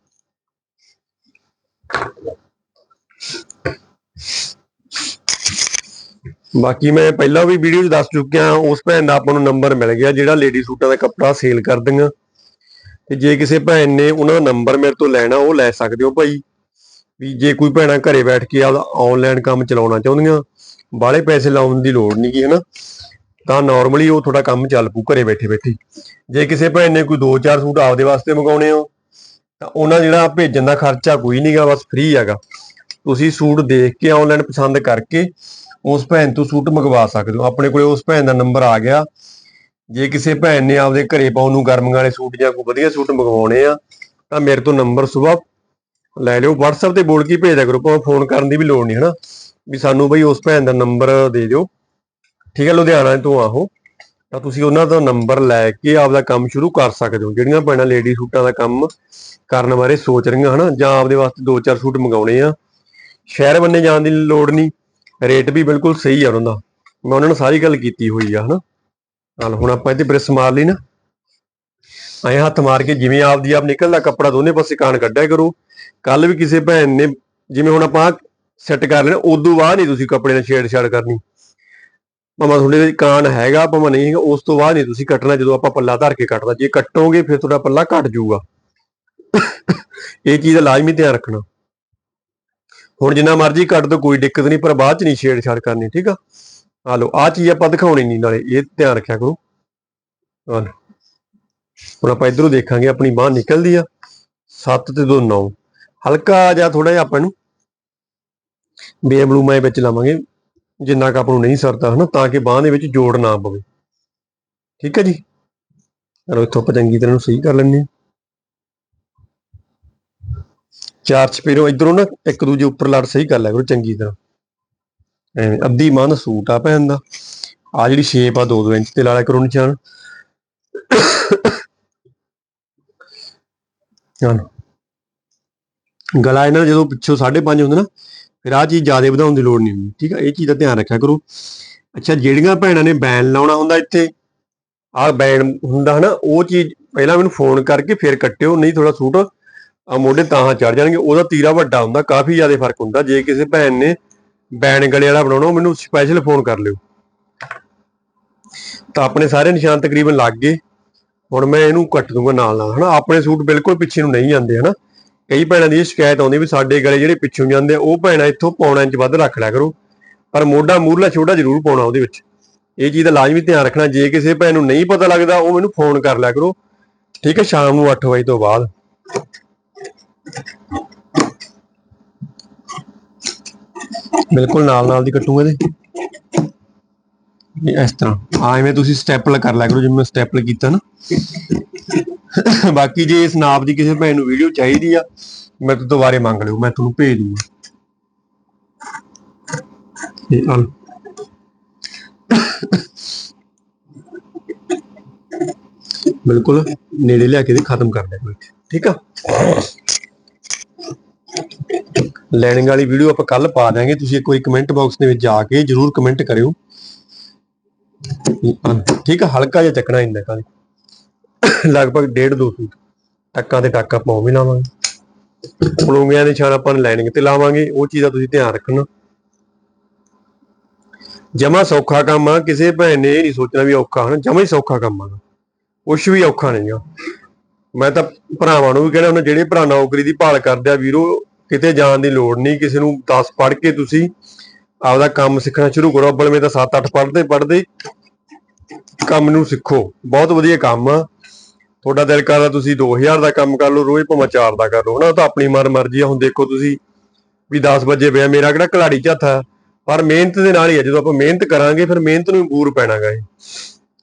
ਬਾਕੀ ਮੈਂ ਪਹਿਲਾਂ ਵੀ ਵੀਡੀਓ 'ਚ ਦੱਸ ਚੁੱਕਿਆ, ਉਸ ਭੈਣ ਦਾ ਆਪਾਂ ਨੂੰ ਨੰਬਰ ਮਿਲ ਗਿਆ, ਜਿਹੜਾ ਲੇਡੀ ਸੂਟਾਂ ਦਾ ਕੱਪੜਾ ਸੇਲ ਕਰਦੀਆਂ ਤੇ ਜੇ ਕਿਸੇ ਭੈਣ ਨੇ ਉਹਨਾਂ ਦਾ ਨੰਬਰ ਮੇਰੇ ਤੋਂ ਲੈਣਾ, ਉਹ ਲੈ ਸਕਦੇ ਹੋ ਭਾਈ। ਵੀ ਜੇ ਕੋਈ ਭੈਣਾ ਘਰੇ ਬੈਠ ਕੇ ਆਪਦਾ ਆਨਲਾਈਨ ਕੰਮ ਚਲਾਉਣਾ ਚਾਹੁੰਦੀਆਂ ਬਾਹਲੇ ਪੈਸੇ ਲਾਉਣ ਦੀ ਲੋੜ ਨਹੀਂ ਗੀ ਹਨਾ? ਤਾਂ ਨਾਰਮਲੀ ਉਹ ਤੁਹਾਡਾ ਕੰਮ ਚੱਲ ਪੂ ਘਰੇ ਬੈਠੇ ਬੈਠੇ ਜੇ ਕਿਸੇ ਭੈਣ ਨੇ ਕੋਈ 2-4 ਸੂਟ ਆਪਦੇ ਵਾਸਤੇ ਮੰਗਾਉਣੇ ਹੋ, ਤਾਂ ਉਹਨਾਂ ਜਿਹੜਾ ਭੇਜਣ ਦਾ ਖਰਚਾ ਕੋਈ ਨਹੀਂਗਾ ਬਸ ਫ੍ਰੀ ਹੈਗਾ। ਤੁਸੀਂ ਸੂਟ ਦੇਖ ਕੇ ਆਨਲਾਈਨ ਪਸੰਦ ਕਰਕੇ ਉਸ ਭੈਣ ਤੋਂ ਸੂਟ ਮੰਗਵਾ ਸਕਦੇ ਹੋ। ਆਪਣੇ ਕੋਲੇ ਉਸ ਭੈਣ ਦਾ ਨੰਬਰ ਆ ਗਿਆ। ਜੇ ਕਿਸੇ ਭੈਣ ਨੇ ਆਪਦੇ ਘਰੇ ਪਾਉਣ ਨੂੰ ਗਰਮੀਆਂ ਵਾਲੇ ਸੂਟ ਜਾਂ ਕੋਈ ਵਧੀਆ ਸੂਟ ਮੰਗਵਾਉਣੇ ਆ, ਤਾਂ ਮੇਰੇ ਤੋਂ ਨੰਬਰ ਸਵੇਰ ਲੈ ਲਿਓ। WhatsApp ਤੇ ਬੋਲ ਕੇ ਹੀ ਭੇਜ ਕਰੋ, ਭਾਵੇਂ ਫੋਨ ਕਰਨ ਦੀ ਵੀ ਲੋੜ ਨਹੀਂ ਹਨਾ? ਵੀ ਸਾਨੂੰ ਬਈ ਉਸ ਭੈਣ ਦਾ ਨੰਬਰ ਦੇ ਦਿਓ। ਠੀਕ ਹੈ, ਲੁਧਿਆਣਾ ਤੋਂ ਆਹੋ। ਤਾਂ ਤੁਸੀਂ ਉਹਨਾਂ ਦਾ ਨੰਬਰ ਲੈ ਕੇ ਆਪਦਾ ਕੰਮ ਸ਼ੁਰੂ ਕਰ ਸਕਦੇ ਹੋ। ਜਿਹੜੀਆਂ ਭੈਣਾਂ ਲੇਡੀ ਸੂਟਾਂ ਦਾ ਕੰਮ ਕਰਨ ਬਾਰੇ ਸੋਚ ਰਹੀਆਂ ਹਨਾ, ਜਾਂ ਆਪਦੇ ਵਾਸਤੇ ਦੋ ਚਾਰ ਸੂਟ ਮੰਗਾਉਣੇ ਆ। ਸ਼ਹਿਰ ਬੰਨੇ ਜਾਣ ਦੀ ਲੋੜ ਨਹੀਂ। ਰੇਟ ਵੀ ਬਿਲਕੁਲ ਸਹੀ ਆ ਉਹਨਾਂ ਦਾ। ਮੈਂ ਉਹਨਾਂ ਨਾਲ ਸਾਰੀ ਗੱਲ ਕੀਤੀ ਹੋਈ ਆ, ਹਨਾ। ਨਾਲ ਹੁਣ ਆਪਾਂ ਇਹਦੇ ਬ੍ਰਿਸ਼ ਮਾਰ ਲਈ ਨਾ। ਐਂ ਹੱਥ ਮਾਰ ਕੇ ਜਿਵੇਂ ਆਪਦੀ ਆਪ ਨਿਕਲਦਾ, ਕੱਪੜਾ ਦੋਨੇ ਪਾਸੇ ਕਾਣ ਕੱਢਿਆ ਕਰੋ। ਕੱਲ ਵੀ ਕਿਸੇ ਭੈਣ ਨੇ, ਜਿਵੇਂ ਹੁਣ ਆਪਾਂ ਸੈੱਟ ਕਰ ਲੈਣਾ, ਉਦੋਂ ਬਾਅਦ ਨਹੀਂ ਤੁਸੀਂ ਕੱਪੜੇ ਨਾਲ ਛੇੜਛਾੜ ਕਰਨੀ। ਭਾਵੇਂ ਤੁਹਾਡੇ ਦੇ ਕਾਨ ਹੈਗਾ, ਭਾਵੇਂ ਨਹੀਂ ਹੈਗਾ, ਉਸ ਤੋਂ ਬਾਅਦ ਨਹੀਂ ਤੁਸੀਂ ਕੱਟਣਾ, ਜਦੋਂ ਆਪਾਂ ਪੱਲਾ ਧਰ ਕੇ ਕੱਟਦਾ। ਜੇ ਕੱਟੋਗੇ, ਫਿਰ ਤੁਹਾਡਾ ਪੱਲਾ ਘਟ ਜਾਊਗਾ। ਇਹ ਚੀਜ਼ ਦਾ ਲਾਜ਼ਮੀ ਧਿਆਨ ਰੱਖਣਾ। ਹੁਣ ਜਿੰਨਾ ਮਰਜ਼ੀ ਕੱਟ ਦੋ, ਕੋਈ ਦਿੱਕਤ ਨਹੀਂ, ਪਰ ਬਾਅਦ ਚ ਨਹੀਂ ਛੇੜਛਾੜ ਕਰਨੀ, ਠੀਕ ਆ? ਆ ਲਓ ਆ ਚੀਜ਼ ਆਪਾਂ ਦਿਖਾਉਣੀ ਨਹੀਂ, ਨਾਲੇ ਇਹ ਧਿਆਨ ਰੱਖਿਆ ਕਰੋ। ਆ ਹੁਣ ਆਪਾਂ ਇਧਰੋਂ ਦੇਖਾਂਗੇ, ਆਪਣੀ ਬਾਹ ਨਿਕਲਦੀ ਆ। 7 ਤੇ 2 9 ਹਲਕਾ ਜਿਹਾ ਥੋੜਾ ਜਿਹਾ ਆਪਾਂ ਨੂੰ ਬੇਬਲੂਮਾਏ ਵਿੱਚ ਲਾਵਾਂਗੇ, ਜਿੰਨਾ ਕੁ ਆਪਾਂ ਨੂੰ ਨਹੀਂ ਸਰਦਾ ਹਨਾ, ਤਾਂ ਕਿ ਬਾਹ ਦੇ ਵਿੱਚ ਜੋੜ ਨਾ ਪਵੇ। ਠੀਕ ਹੈ ਜੀ? ਚਲੋ ਇੱਥੋਂ ਆਪਾਂ ਚੰਗੀ ਤਰ੍ਹਾਂ ਨੂੰ ਸਹੀ ਕਰ ਲੈਂਦੇ ਚਾਰ ਚਪੇਰੋਂ ਇਧਰੋਂ ਨਾ, ਇੱਕ ਦੂਜੇ ਉੱਪਰ ਲੜ ਸਹੀ ਕਰ ਲਿਆ ਕਰੋ ਚੰਗੀ ਤਰ੍ਹਾਂ। ਐਵੇਂ ਅੱਧੀ ਮਾਂ ਦਾ ਸੂਟ ਆ ਪੈਣ ਦਾ। ਆ ਜਿਹੜੀ ਸ਼ੇਪ ਆ 2-2 ਇੰਚ ਤੇ ਲਾ ਲਿਆ ਕਰੋ ਨਿਸ਼ਾਨ। ਚਲੋ। ਗਲਾ ਇਹਨਾਂ ਦਾ ਜਦੋਂ ਪਿੱਛੋਂ 5.5 ਹੁੰਦਾ ਨਾ ਫਿਰ ਆ ਚੀਜ਼ ਜ਼ਿਆਦਾ ਵਧਾਉਣ ਦੀ ਲੋੜ ਨਹੀਂ ਹੁੰਦੀ, ਠੀਕ ਆ? ਇਹ ਚੀਜ਼ ਦਾ ਧਿਆਨ ਰੱਖਿਆ ਕਰੋ। ਅੱਛਾ, ਜਿਹੜੀਆਂ ਭੈਣਾਂ ਨੇ ਬੈਨ ਲਾਉਣਾ ਹੁੰਦਾ ਇੱਥੇ ਆਹ ਬੈਨ ਹੁੰਦਾ ਹਨਾ, ਉਹ ਚੀਜ਼ ਪਹਿਲਾਂ ਮੈਨੂੰ ਫੋਨ ਕਰਕੇ ਫਿਰ ਕੱਟਿਓ, ਨਹੀਂ ਥੋੜਾ ਸੂਟ ਮੋਢੇ ਤਾਂ ਚੜ ਜਾਣਗੇ, ਉਹਦਾ ਤੀਰਾ ਵੱਡਾ ਹੁੰਦਾ, ਕਾਫੀ ਜ਼ਿਆਦਾ ਫ਼ਰਕ ਹੁੰਦਾ, ਜੇ ਕਿਸੇ ਭੈਣ ਨੇ ਬੈਨ ਗਲੇ ਵਾਲਾ ਬਣਾਉਣਾ ਮੈਨੂੰ ਸਪੈਸ਼ਲ ਫੋਨ ਕਰ ਲਿਓ। ਤਾਂ ਆਪਣੇ ਸਾਰੇ ਨਿਸ਼ਾਨ ਤਕਰੀਬਨ ਲੱਗ ਗਏ, ਹੁਣ ਮੈਂ ਇਹਨੂੰ ਕੱਟ ਦੂੰਗਾ ਨਾਲ ਨਾਲ ਹਨਾ? ਆਪਣੇ ਸੂਟ ਬਿਲਕੁਲ ਪਿੱਛੇ ਨੂੰ ਨਹੀਂ ਜਾਂਦੇ, ਹਨਾ? ਕਈ ਭੈਣਾਂ ਦੀ ਇਹ ਸ਼ਿਕਾਇਤ ਆਉਂਦੀ ਵੀ ਸਾਡੇ ਗਲੇ ਜਿਹੜੇ ਪਿੱਛੋਂ ਜਾਂਦੇ ਆ, ਉਹ ਭੈਣਾਂ ਇੱਥੋਂ ਪੌਣਾ ਇੰਚ ਵੱਧ ਰੱਖ ਲਿਆ ਕਰੋ। ਪਰ ਮੋਢਾ ਮੂਰਲਾ ਛੋਟਾ ਜ਼ਰੂਰ ਪਾਉਣਾ ਉਹਦੇ ਵਿੱਚ। ਇਹ ਚੀਜ਼ ਦਾ ਲਾਜ਼ਮੀ ਧਿਆਨ ਰੱਖਣਾ, ਜੇ ਕਿਸੇ ਭੈਣ ਨੂੰ ਨਹੀਂ ਪਤਾ ਲੱਗਦਾ, ਉਹ ਮੈਨੂੰ ਫੋਨ ਕਰ ਲਿਆ ਕਰੋ। ਠੀਕ ਹੈ, ਸ਼ਾਮ ਨੂੰ 8 ਵਜੇ ਤੋਂ ਬਾਅਦ। ਬਿਲਕੁਲ ਨਾਲ ਨਾਲ ਦੀ ਕੱਟੂਗਾ ਇਹਦੇ। ਇਸ ਤਰ੍ਹਾਂ। ਆ ਐਵੇਂ ਤੁਸੀਂ ਸਟੈਪਲ ਕਰ ਲਿਆ ਕਰੋ, ਜਿਵੇਂ ਮੈਂ ਸਟੈਪਲ ਕੀਤਾ ਨਾ। ਬਾਕੀ ਜੇ ਇਸ ਨਾਪ ਦੀ ਕਿਸੇ ਭੈਣ ਨੂੰ ਵੀਡੀਓ ਚਾਹੀਦੀ ਆ, ਮੈਂ ਤੋਂ ਦੁਬਾਰੇ ਮੰਗ ਲਿਓ, ਮੈਂ ਤੁਹਾਨੂੰ ਭੇਜ ਦੂੰਗਾ। ਇਹ ਆਲ ਬਿਲਕੁਲ, ਨੇੜੇ ਲਿਆ ਕੇ ਤੇ ਖਤਮ ਕਰ ਦਿਆ ਕਰੋ ਠੀਕ ਆ? ਲੈਣਿੰਗ ਵਾਲੀ ਵੀਡੀਓ ਆਪਾਂ ਕੱਲ ਪਾ ਦਿਆਂਗੇ, ਤੁਸੀਂ ਇੱਕ ਵਾਰੀ ਕਮੈਂਟ ਬਾਕਸ ਦੇ ਵਿੱਚ ਜਾ ਕੇ ਜਰੂਰ ਕਮੈਂਟ ਕਰਿਓ। ਠੀਕ ਆ, ਹਲਕਾ ਜਿਹਾ ਚੱਕਣਾ ਇੰਦਾ ਕਾਲੇ ਲਗਭਗ 1.5 2 ਫੁੱਟ ਟੱਕਾਂ ਤੇ ਟੱਕ ਆਪਾਂ ਵੀ ਲਾਵਾਂਗੇ। ਪਲੂੰਗਿਆਂ ਦੇ ਨਿਸ਼ਾਨ ਆਪਾਂ ਲਾਈਨਿੰਗ ਤੇ ਲਾਵਾਂਗੇ। ਉਹ ਚੀਜ਼ ਦਾ ਤੁਸੀਂ ਧਿਆਨ ਰੱਖਣਾ। ਜਮਾ ਸੌਖਾ ਕੰਮ ਆ, ਕਿਸੇ ਭੈਣ ਨੇ ਇਹ ਨਹੀਂ ਸੋਚਣਾ ਵੀ ਔਖਾ ਹਨ। ਜਮਾ ਹੀ ਸੌਖਾ ਕੰਮ ਆ। ਕੁਛ ਵੀ ਔਖਾ ਨਹੀਂ ਆ। ਮੈਂ ਤਾਂ ਭਰਾਵਾਂ ਨੂੰ ਵੀ ਕਹਿਣਾ ਉਹਨਾਂ ਜਿਹੜੇ ਭਰਾ ਨੌਕਰੀ ਦੀ ਭਾਲ ਕਰਦੇ ਆ, ਵੀਰੋ, ਕਿਤੇ ਜਾਣ ਦੀ ਲੋੜ ਨਹੀਂ। ਕਿਸੇ ਨੂੰ 10 ਪੜ੍ਹ ਕੇ ਤੁਸੀਂ ਆਪਦਾ ਕੰਮ ਸਿੱਖਣਾ ਸ਼ੁਰੂ ਕਰੋ। ਅੱਬਲ ਮੈਂ ਤਾਂ 7-8 ਪੜ੍ਹਦੇ ਪੜ੍ਹਦੇ ਕੰਮ ਨੂੰ ਸਿੱਖੋ। ਬਹੁਤ ਵਧੀਆ ਕੰਮ ਆ। ਤੁਹਾਡਾ ਦਿਲ ਕਰਦਾ ਤੁਸੀਂ 2000 ਦਾ ਕੰਮ ਕਰ ਲਓ, ਰੋਜ਼ ਭਾਵੇਂ 4 ਦਾ ਕਰ ਲਓ। ਹਨਾ ਤਾਂ ਆਪਣੀ ਮਨ ਮਰਜ਼ੀ ਆ। ਹੁਣ ਦੇਖੋ ਤੁਸੀਂ ਵੀ 10 ਵਜੇ ਪਿਆ, ਮੇਰਾ ਕਿਹੜਾ ਕਲਾੜੀ ਝੱਥ ਆ। ਪਰ ਮਿਹਨਤ ਦੇ ਨਾਲ ਹੀ ਆ। ਜਦੋਂ ਆਪਾਂ ਮਿਹਨਤ ਕਰਾਂਗੇ, ਫਿਰ ਮਿਹਨਤ ਨੂੰ ਬੂਰ ਪੈਣਾਗਾ ਇਹ।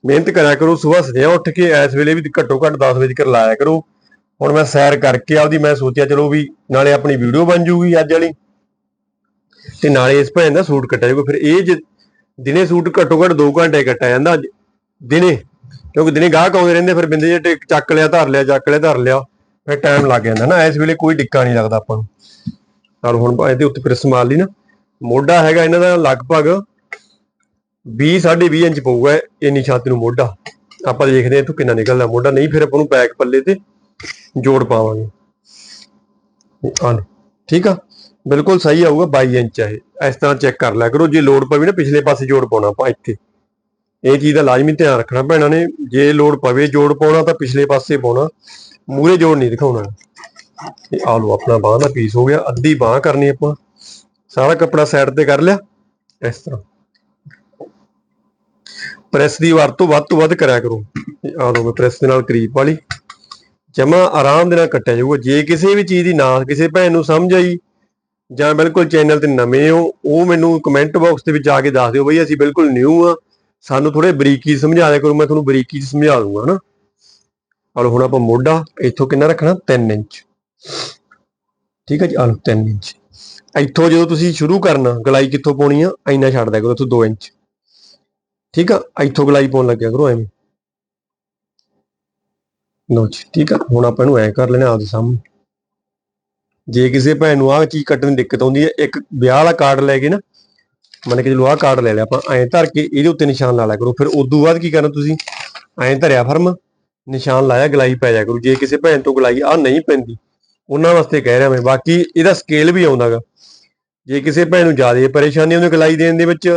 ਮਿਹਨਤ ਕਰਿਆ ਕਰੋ ਸਵੇਰ ਸਜਿਆ ਉੱਠ ਕੇ ਇਸ ਵੇਲੇ ਵੀ ਘੱਟੋ ਘੱਟ 10 ਵਜੇ ਕਰ ਲਾਇਆ ਕਰੋ। ਹੁਣ ਮੈਂ ਸੈਰ ਕਰਕੇ ਆਪਦੀ ਮੈਂ ਸੋਚਿਆ, ਚਲੋ ਵੀ ਨਾਲੇ ਆਪਣੀ ਵੀਡੀਓ ਬਣ ਜੂਗੀ ਅੱਜ ਵਾਲੀ। ਤੇ ਨਾਲੇ ਇਸ ਭੈਣ ਦਾ ਸੂਟ ਕੱਟਿਆ ਜਾਊਗਾ। ਫਿਰ ਇਹ ਜੇ ਦਿਨੇ ਸੂਟ ਘੱਟੋ ਘੱਟ 2 ਘੰਟੇ ਕੱਟਿਆ ਜਾਂਦਾ ਦਿਨੇ। ਕਿਉਂਕਿ ਦਿਨੇ ਗਾਹਕ ਆਉਂਦੇ ਰਹਿੰਦੇ, ਫਿਰ ਬਿੰਦੇ ਜੇ ਚੱਕ ਲਿਆ, ਧਰ ਲਿਆ, ਚੱਕ ਲਿਆ, ਧਰ ਲਿਆ, ਫਿਰ ਟਾਈਮ ਲੱਗ ਜਾਂਦਾ ਨਾ। ਇਸ ਵੇਲੇ ਕੋਈ ਡਿੱਕਾ ਨਹੀਂ ਲੱਗਦਾ ਆਪਾਂ ਨੂੰ। ਨਾਲ ਹੁਣ ਇਹਦੇ ਉੱਤੇ ਫਿਰ ਮਾਰ ਲਈ ਨਾ। ਮੋਢਾ ਹੈਗਾ ਇਹਨਾਂ ਦਾ ਲਗਭਗ 20 20.5 ਇੰਚ ਪਊਗਾ ਇੰਨੀ ਛਾਤੀ ਨੂੰ ਮੋਢਾ। ਆਪਾਂ ਦੇਖਦੇ ਹਾਂ ਤੂੰ ਕਿੰਨਾ ਨਿਕਲਦਾ ਮੋਢਾ। ਨਹੀਂ, ਫਿਰ ਆਪਾਂ ਨੂੰ ਬੈਕ ਪੱਲੇ ਤੇ ਜੋੜ ਪਾਵਾਂਗੇ। ਆਹ ਠੀਕ ਆ? ਬਿਲਕੁਲ ਸਹੀ ਆਊਗਾ 22 ਇੰਚ ਹੈ ਇਸ ਤਰ੍ਹਾਂ ਚੈੱਕ ਕਰ ਲਿਆ ਕਰੋ, ਜੇ ਲੋਡ ਪਵੇ ਨਾ ਪਿਛਲੇ ਪਾਸੇ ਜੋੜ ਪਾਉਣਾ ਆਪਾਂ ਇੱਥੇ। ਇਹ ਚੀਜ਼ ਦਾ ਲਾਜ਼ਮੀ ਧਿਆਨ ਰੱਖਣਾ ਭੈਣਾਂ ਨੇ, ਜੇ ਲੋਡ ਪਵੇ ਜੋੜ ਪਾਉਣਾ ਤਾਂ ਪਿਛਲੇ ਪਾਸੇ ਪਾਉਣਾ। ਮੂਰੇ ਜੋੜ ਨਹੀਂ ਦਿਖਾਉਣਾ। ਇਹ ਆ ਲਓ, ਆਪਣਾ ਬਾਹ ਦਾ ਪੀਸ ਹੋ ਗਿਆ, ਅੱਧੀ ਬਾਹ ਕਰਨੀ ਆਪਾਂ। ਸਾਰਾ ਕੱਪੜਾ ਸਾਈਡ ਤੇ ਕਰ ਲਿਆ, ਇਸ ਤਰ੍ਹਾਂ। ਪ੍ਰੈਸ ਦੀ ਵਰਤੋਂ ਵੱਧ ਤੋਂ ਵੱਧ ਕਰਿਆ ਕਰੋ। ਇਹ ਆ ਲਓ, ਮੈਂ ਪ੍ਰੈਸ ਦੇ ਨਾਲ ਕਰੀਪ ਵਾਲੀ। ਜਮਾ ਆਰਾਮ ਦੇ ਨਾਲ ਕੱਟਿਆ ਜਾਊਗਾ। ਜੇ ਕਿਸੇ ਵੀ ਚੀਜ਼ ਦੀ ਨਾ ਕਿਸੇ ਭੈਣ ਨੂੰ ਸਮਝ ਆਈ ਜਾਂ ਬਿਲਕੁਲ ਚੈਨਲ ਤੇ ਨਵੇਂ ਹੋ, ਉਹ ਮੈਨੂੰ ਕਮੈਂਟ ਬਾਕਸ ਦੇ ਵਿੱਚ ਆ ਕੇ ਦੱਸ ਦਿਓ ਬਈ ਅਸੀਂ ਬਿਲਕੁਲ ਨਿਊ ਆ। ਸਾਨੂੰ ਥੋੜੇ ਬਰੀਕੀ ਸਮਝਾ ਦਿਆ ਕਰੋ, ਮੈਂ ਤੁਹਾਨੂੰ ਬਰੀਕੀ ਚ ਸਮਝਾ ਦੂੰਗਾ, ਹਨਾ? ਆਲੋ ਹੁਣ ਆਪਾਂ ਮੋਢਾ ਇੱਥੋਂ ਕਿੰਨਾ ਰੱਖਣਾ? 3 ਇੰਚ। ਠੀਕ ਹੈ ਜੀ? ਆਲੋ 3 ਇੰਚ। ਇੱਥੋਂ ਜਦੋਂ ਤੁਸੀਂ ਸ਼ੁਰੂ ਕਰਨਾ, ਗਲਾਈ ਕਿੱਥੋਂ ਪਾਉਣੀ ਆ? ਇੰਨਾ ਛੱਡ ਦਿਆ ਕਰੋ, ਇੱਥੋਂ 2 ਇੰਚ। ਠੀਕ ਆ? ਇੱਥੋਂ ਗਲਾਈ ਪਾਉਣ ਲੱਗਿਆ ਕਰੋ, ਐਵੇਂ। ਲਓ ਜੀ, ਠੀਕ ਆ? ਹੁਣ ਆਪਾਂ ਇਹਨੂੰ ਐ ਕਰ ਲੈਣਾ ਆਪਦੇ ਸਾਹਮਣੇ। ਜੇ ਕਿਸੇ ਭੈਣ ਨੂੰ ਆਹ ਚੀਜ਼ ਕੱਟਣ ਦੀ ਦਿੱਕਤ ਆਉਂਦੀ ਹੈ, ਇੱਕ ਵਿਆਹ ਵਾਲਾ ਕਾਰਡ ਲੈ ਕੇ ਨਾ, ਮੰਨ ਕੇ ਚਲੋ ਆਹ ਕਾਰਡ ਲੈ ਲਿਆ ਆਪਾਂ, ਐਂ ਧਰ ਕੇ ਇਹਦੇ ਉੱਤੇ ਨਿਸ਼ਾਨ ਲਾ ਲਿਆ ਕਰੋ। ਫਿਰ ਉਦੋਂ ਬਾਅਦ ਕੀ ਕਰਨਾ ਤੁਸੀਂ? ਐਂ ਧਰਿਆ ਫਰਮ, ਨਿਸ਼ਾਨ ਲਾਇਆ, ਗਲਾਈ ਪੈ ਜਾ ਕਰੂ। ਜੇ ਕਿਸੇ ਭੈਣ ਤੋਂ ਗਲਾਈ ਆ ਨਹੀਂ ਪੈਂਦੀ, ਉਹਨਾਂ ਵਾਸਤੇ ਕਹਿ ਰਿਹਾ ਮੈਂ, ਬਾਕੀ ਇਹਦਾ ਸਕੇਲ ਵੀ ਆਉਂਦਾਗਾ ਜੇ ਕਿਸੇ ਭੈਣ ਨੂੰ ਜ਼ਿਆਦਾ ਪਰੇਸ਼ਾਨੀ ਆਉਂਦੀ ਗਲਾਈ ਦੇਣ ਦੇ ਵਿੱਚ,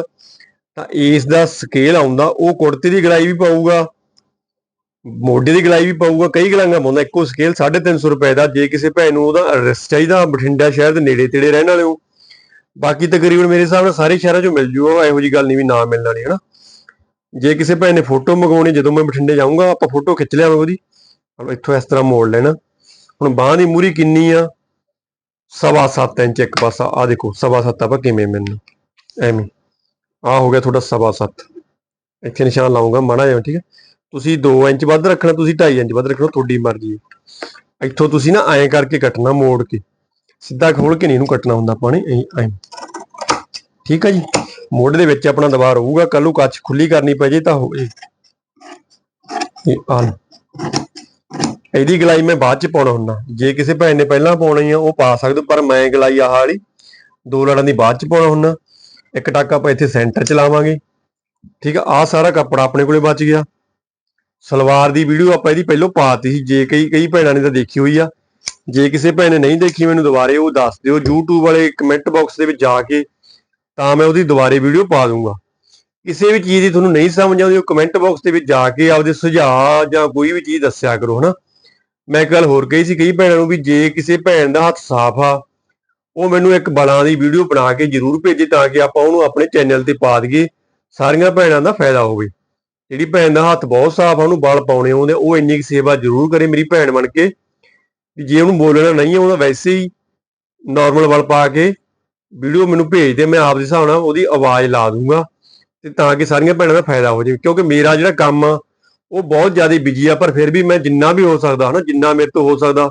ਤਾਂ ਇਸ ਦਾ ਸਕੇਲ ਆਉਂਦਾ, ਉਹ ਕੁੜਤੇ ਦੀ ਗਲਾਈ ਵੀ ਪਾਊਗਾ। ਮੋਢੇ ਦੀ ਗਲਾਈ ਵੀ ਪਾਊਗਾ, ਕਈ ਗਲਾਈਆਂ ਪਾਉਂਦਾ, ਇੱਕੋ ਸਕੇਲ 350 ਰੁਪਏ ਦਾ, ਜੇ ਕਿਸੇ ਭੈਣ ਨੂੰ ਉਹਦਾ ਐਡਰੈਸ ਚਾਹੀਦਾ, ਬਠਿੰਡਾ ਸ਼ਹਿਰ ਦੇ ਨੇੜੇ ਤੇੜੇ ਰਹਿਣ ਵਾਲੇ ਹੋ ਬਾਕੀ ਤਕਰੀਬਨ ਮੇਰੇ ਹਿਸਾਬ ਨਾਲ ਸਾਰੇ ਸ਼ਹਿਰਾਂ 'ਚੋਂ ਮਿਲ ਜੂਗਾ ਇਹੋ ਜੀ ਗੱਲ ਨਹੀਂ ਵੀ ਨਾ ਮਿਲਣਾ ਨਹੀਂ, ਹਨਾ? ਜੇ ਕਿਸੇ ਭੈਣ ਨੇ ਫੋਟੋ ਮੰਗਵਾਉਣੀ, ਜਦੋਂ ਮੈਂ ਬਠਿੰਡੇ ਜਾਊਂਗਾ, ਆਪਾਂ ਫੋਟੋ ਖਿੱਚ ਲਿਆਵਾਂਗੇ ਉਹਦੀ। ਆਪਾਂ ਇੱਥੋਂ ਇਸ ਤਰ੍ਹਾਂ ਮੋੜ ਲੈਣਾ। ਹੁਣ ਬਾਹ ਦੀ ਮੂਰੀ ਕਿੰਨੀ ਆ? ਸਵਾ ਸੱਤ ਇੰਚ ਇੱਕ ਪਾਸਾ। ਆ ਦੇਖੋ, ਸਵਾ ਸੱਤ ਆਪਾਂ ਕਿਵੇਂ ਮੈਨੂੰ ਐਵੇਂ। ਆ ਹੋ ਗਿਆ ਤੁਹਾਡਾ ਸਵਾ ਸੱਤ। ਇੱਥੇ ਨਿਸ਼ਾਨ ਲਾਉਂਗਾ ਮਾੜਾ ਜਿਹਾ, ਠੀਕ ਹੈ? ਤੁਸੀਂ 2 ਇੰਚ ਵੱਧ ਰੱਖਣਾ ਤੁਸੀਂ 2.5 ਇੰਚ ਵੱਧ ਰੱਖਣਾ ਤੁਹਾਡੀ ਮਰਜ਼ੀ ਹੈ। ਇੱਥੋਂ ਤੁਸੀਂ ਨਾ ਐਂ ਕਰਕੇ ਕੱਟਣਾ ਮੋੜ ਕੇ। ਸਿੱਧਾ ਖੋਲ ਕੇ ਨਹੀਂ ਇਹਨੂੰ ਕੱਟਣਾ ਹੁੰਦਾ ਪਾਣੀ ਐਂ ਠੀਕ ਹੈ ਜੀ? ਮੋੜ ਦੇ ਵਿੱਚ ਆਪਣਾ ਦਬਾਅ ਰਹੂਗਾ ਕੱਲੂ ਨੂੰ ਕੱਚ ਖੁੱਲੀ ਕਰਨੀ ਪੈ ਜੇ ਤਾਂ ਹੋਏ ਇਹ ਆ ਇਹਦੀ ਗਲਾਈ ਮੈਂ ਬਾਅਦ ਚ ਪਾਉਣਾ ਹੁੰਦਾ। ਜੇ ਕਿਸੇ ਭੈਣ ਨੇ ਪਹਿਲਾਂ ਪਾਉਣੀ ਆ ਉਹ ਪਾ ਸਕਦੇ ਹੋ, ਪਰ ਮੈਂ ਗਲਾਈ ਆਹ ਵਾਲੀ ਦੋ ਲੜਾਂ ਦੀ ਬਾਅਦ ਚ ਪਾਉਣਾ ਹੁੰਦਾ। ਇੱਕ ਟੱਕ ਆਪਾਂ ਇੱਥੇ ਸੈਂਟਰ ਚ ਲਾਵਾਂਗੇ। ਠੀਕ ਆ ਆਹ ਸਾਰਾ ਕੱਪੜਾ ਆਪਣੇ ਕੋਲੇ ਬਚ ਗਿਆ। ਸਲਵਾਰ ਦੀ ਵੀਡੀਓ ਆਪਾਂ ਇਹਦੀ ਪਹਿਲਾਂ ਪਾਤੀ ਸੀ, ਜੇ ਕਈ ਕਈ ਭੈਣਾਂ ਨੇ ਤਾਂ ਦੇਖੀ ਹੋਈ ਆ। ਜੇ ਕਿਸੇ ਭੈਣ ਨੇ ਨਹੀਂ ਦੇਖੀ, ਮੈਨੂੰ ਦੁਬਾਰੇ ਉਹ ਦੱਸ ਦਿਓ, YouTube ਵਾਲੇ ਕਮੈਂਟ ਬਾਕਸ ਦੇ ਵਿੱਚ ਜਾ ਕੇ ਤਾਂ ਮੈਂ ਉਹਦੀ ਦੁਬਾਰੇ ਵੀਡੀਓ ਪਾ ਦੂੰਗਾ। ਕਿਸੇ ਵੀ ਚੀਜ਼ ਦੀ ਤੁਹਾਨੂੰ ਨਹੀਂ ਸਮਝ ਆਉਂਦੀ, ਉਹ ਕਮੈਂਟ ਬਾਕਸ ਦੇ ਵਿੱਚ ਜਾ ਕੇ ਆਪਦੇ ਸੁਝਾਅ ਜਾਂ ਕੋਈ ਵੀ ਚੀਜ਼ ਦੱਸਿਆ ਕਰੋ, ਹਨਾ। ਮੈਂ ਇੱਕ ਗੱਲ ਹੋਰ ਕਹੀ ਸੀ ਕਈ ਭੈਣਾਂ ਨੂੰ ਵੀ ਜੇ ਕਿਸੇ ਭੈਣ ਦਾ ਹੱਥ ਸਾਫ਼ ਆ, ਉਹ ਮੈਨੂੰ ਇੱਕ ਬਲਾਂ ਦੀ ਵੀਡੀਓ ਬਣਾ ਕੇ ਜਰੂਰ ਭੇਜੇ ਤਾਂ ਕਿ ਆਪਾਂ ਉਹਨੂੰ ਆਪਣੇ ਚੈਨਲ ਤੇ ਪਾ ਦਈਏ, ਸਾਰੀਆਂ ਭੈਣਾਂ ਦਾ ਫਾਇਦਾ ਹੋਵੇ। ਜਿਹੜੀ ਭੈਣ ਦਾ ਹੱਥ ਬਹੁਤ ਸਾਫ਼ ਆ, ਉਹਨੂੰ ਬਲ ਪਾਉਣੇ ਆਉਂਦੇ ਉਹ ਇੰਨੀ ਕੁ ਸੇਵਾ ਜਰੂਰ ਕਰੇ ਮੇਰੀ ਭੈਣ ਬਣ ਕੇ। ਜੇ ਉਹਨੂੰ ਬੋਲਣਾ ਨਹੀਂ ਆਉਂਦਾ, ਵੈਸੇ ਹੀ ਨਾਰਮਲ ਬਲ ਪਾ ਕੇ ਵੀਡੀਓ ਮੈਨੂੰ ਭੇਜ ਦੇ, ਮੈਂ ਆਪਦੇ ਹਿਸਾਬ ਨਾਲ ਉਹਦੀ ਆਵਾਜ਼ ਲਾ ਦੂੰਗਾ ਤੇ ਤਾਂ ਕਿ ਸਾਰੀਆਂ ਭੈਣਾਂ ਦਾ ਫਾਇਦਾ ਹੋ ਜਾਵੇ, ਕਿਉਂਕਿ ਮੇਰਾ ਜਿਹੜਾ ਕੰਮ ਆ, ਉਹ ਬਹੁਤ ਜ਼ਿਆਦਾ ਬਿਜ਼ੀ ਆ, ਪਰ ਫਿਰ ਵੀ ਮੈਂ ਜਿੰਨਾ ਵੀ ਹੋ ਸਕਦਾ, ਹਨਾ, ਜਿੰਨਾ ਮੇਰੇ ਤੋਂ ਹੋ ਸਕਦਾ,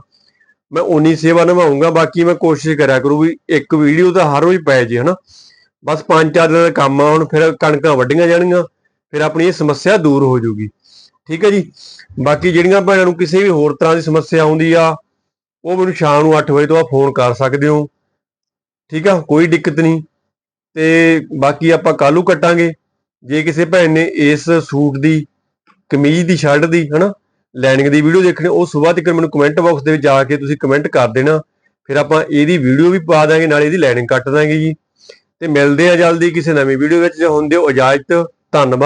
ਮੈਂ ਉਨੀ ਸੇਵਾ ਨਿਭਾਉਂਗਾ ਬਾਕੀ ਮੈਂ ਕੋਸ਼ਿਸ਼ ਕਰਿਆ ਕਰੂ ਵੀ ਇੱਕ ਵੀਡੀਓ ਤਾਂ ਹਰ ਰੋਜ਼ ਪੈ ਜੇ, ਹਨਾ। ਬਸ ਪੰਜ ਚਾਰ ਦਿਨ ਦਾ ਕੰਮ ਆ, ਹੁਣ ਫਿਰ ਕਣਕਾਂ ਵੱਢੀਆਂ ਜਾਣਗੀਆਂ ਫਿਰ ਆਪਣੀ ਇਹ ਸਮੱਸਿਆ ਦੂਰ ਹੋ ਜਾਊਗੀ। ਠੀਕ ਹੈ ਜੀ? ਬਾਕੀ ਜਿਹੜੀਆਂ ਭੈਣਾਂ ਨੂੰ ਕਿਸੇ ਵੀ ਹੋਰ ਤਰ੍ਹਾਂ ਦੀ ਸਮੱਸਿਆ ਆਉਂਦੀ ਆ, ਉਹ ਮੈਨੂੰ ਸ਼ਾਮ ਨੂੰ 8 ਵਜੇ ਤੋਂ ਬਾਅਦ ਫੋਨ ਕਰ ਸਕਦੇ ਹੋ। ਠੀਕ ਆ? ਕੋਈ ਦਿੱਕਤ ਨਹੀਂ। ਤੇ ਬਾਕੀ ਆਪਾਂ ਕੱਲੂ ਕੱਟਾਂਗੇ। ਜੇ ਕਿਸੇ ਭੈਣ ਨੇ ਇਸ ਸੂਟ ਦੀ, ਕਮੀਜ਼ ਦੀ ਸ਼ਰਟ ਦੀ, ਹਨਾ ਲੈਨਿੰਗ ਦੀ ਵੀਡੀਓ ਦੇਖਣੀ, ਉਹ ਸਵੇਰ ਤੱਕ ਮੈਨੂੰ ਕਮੈਂਟ ਬਾਕਸ ਦੇ ਵਿੱਚ ਜਾ ਕੇ ਤੁਸੀਂ ਕਮੈਂਟ ਕਰ ਦੇਣਾ। ਫਿਰ ਆਪਾਂ ਇਹਦੀ ਵੀਡੀਓ ਵੀ ਪਾ ਦਾਂਗੇ, ਨਾਲ ਇਹਦੀ ਲਾਈਨਿੰਗ ਕੱਟ ਦਾਂਗੇ ਜੀ। ਤੇ ਮਿਲਦੇ ਆ ਜਲਦੀ ਕਿਸੇ ਨਵੀਂ ਵੀਡੀਓ ਵਿੱਚ। ਹੁੰਦੇ ਹੋ ਇਜਾਜ਼ਤ, ਧੰਨਵਾਦ।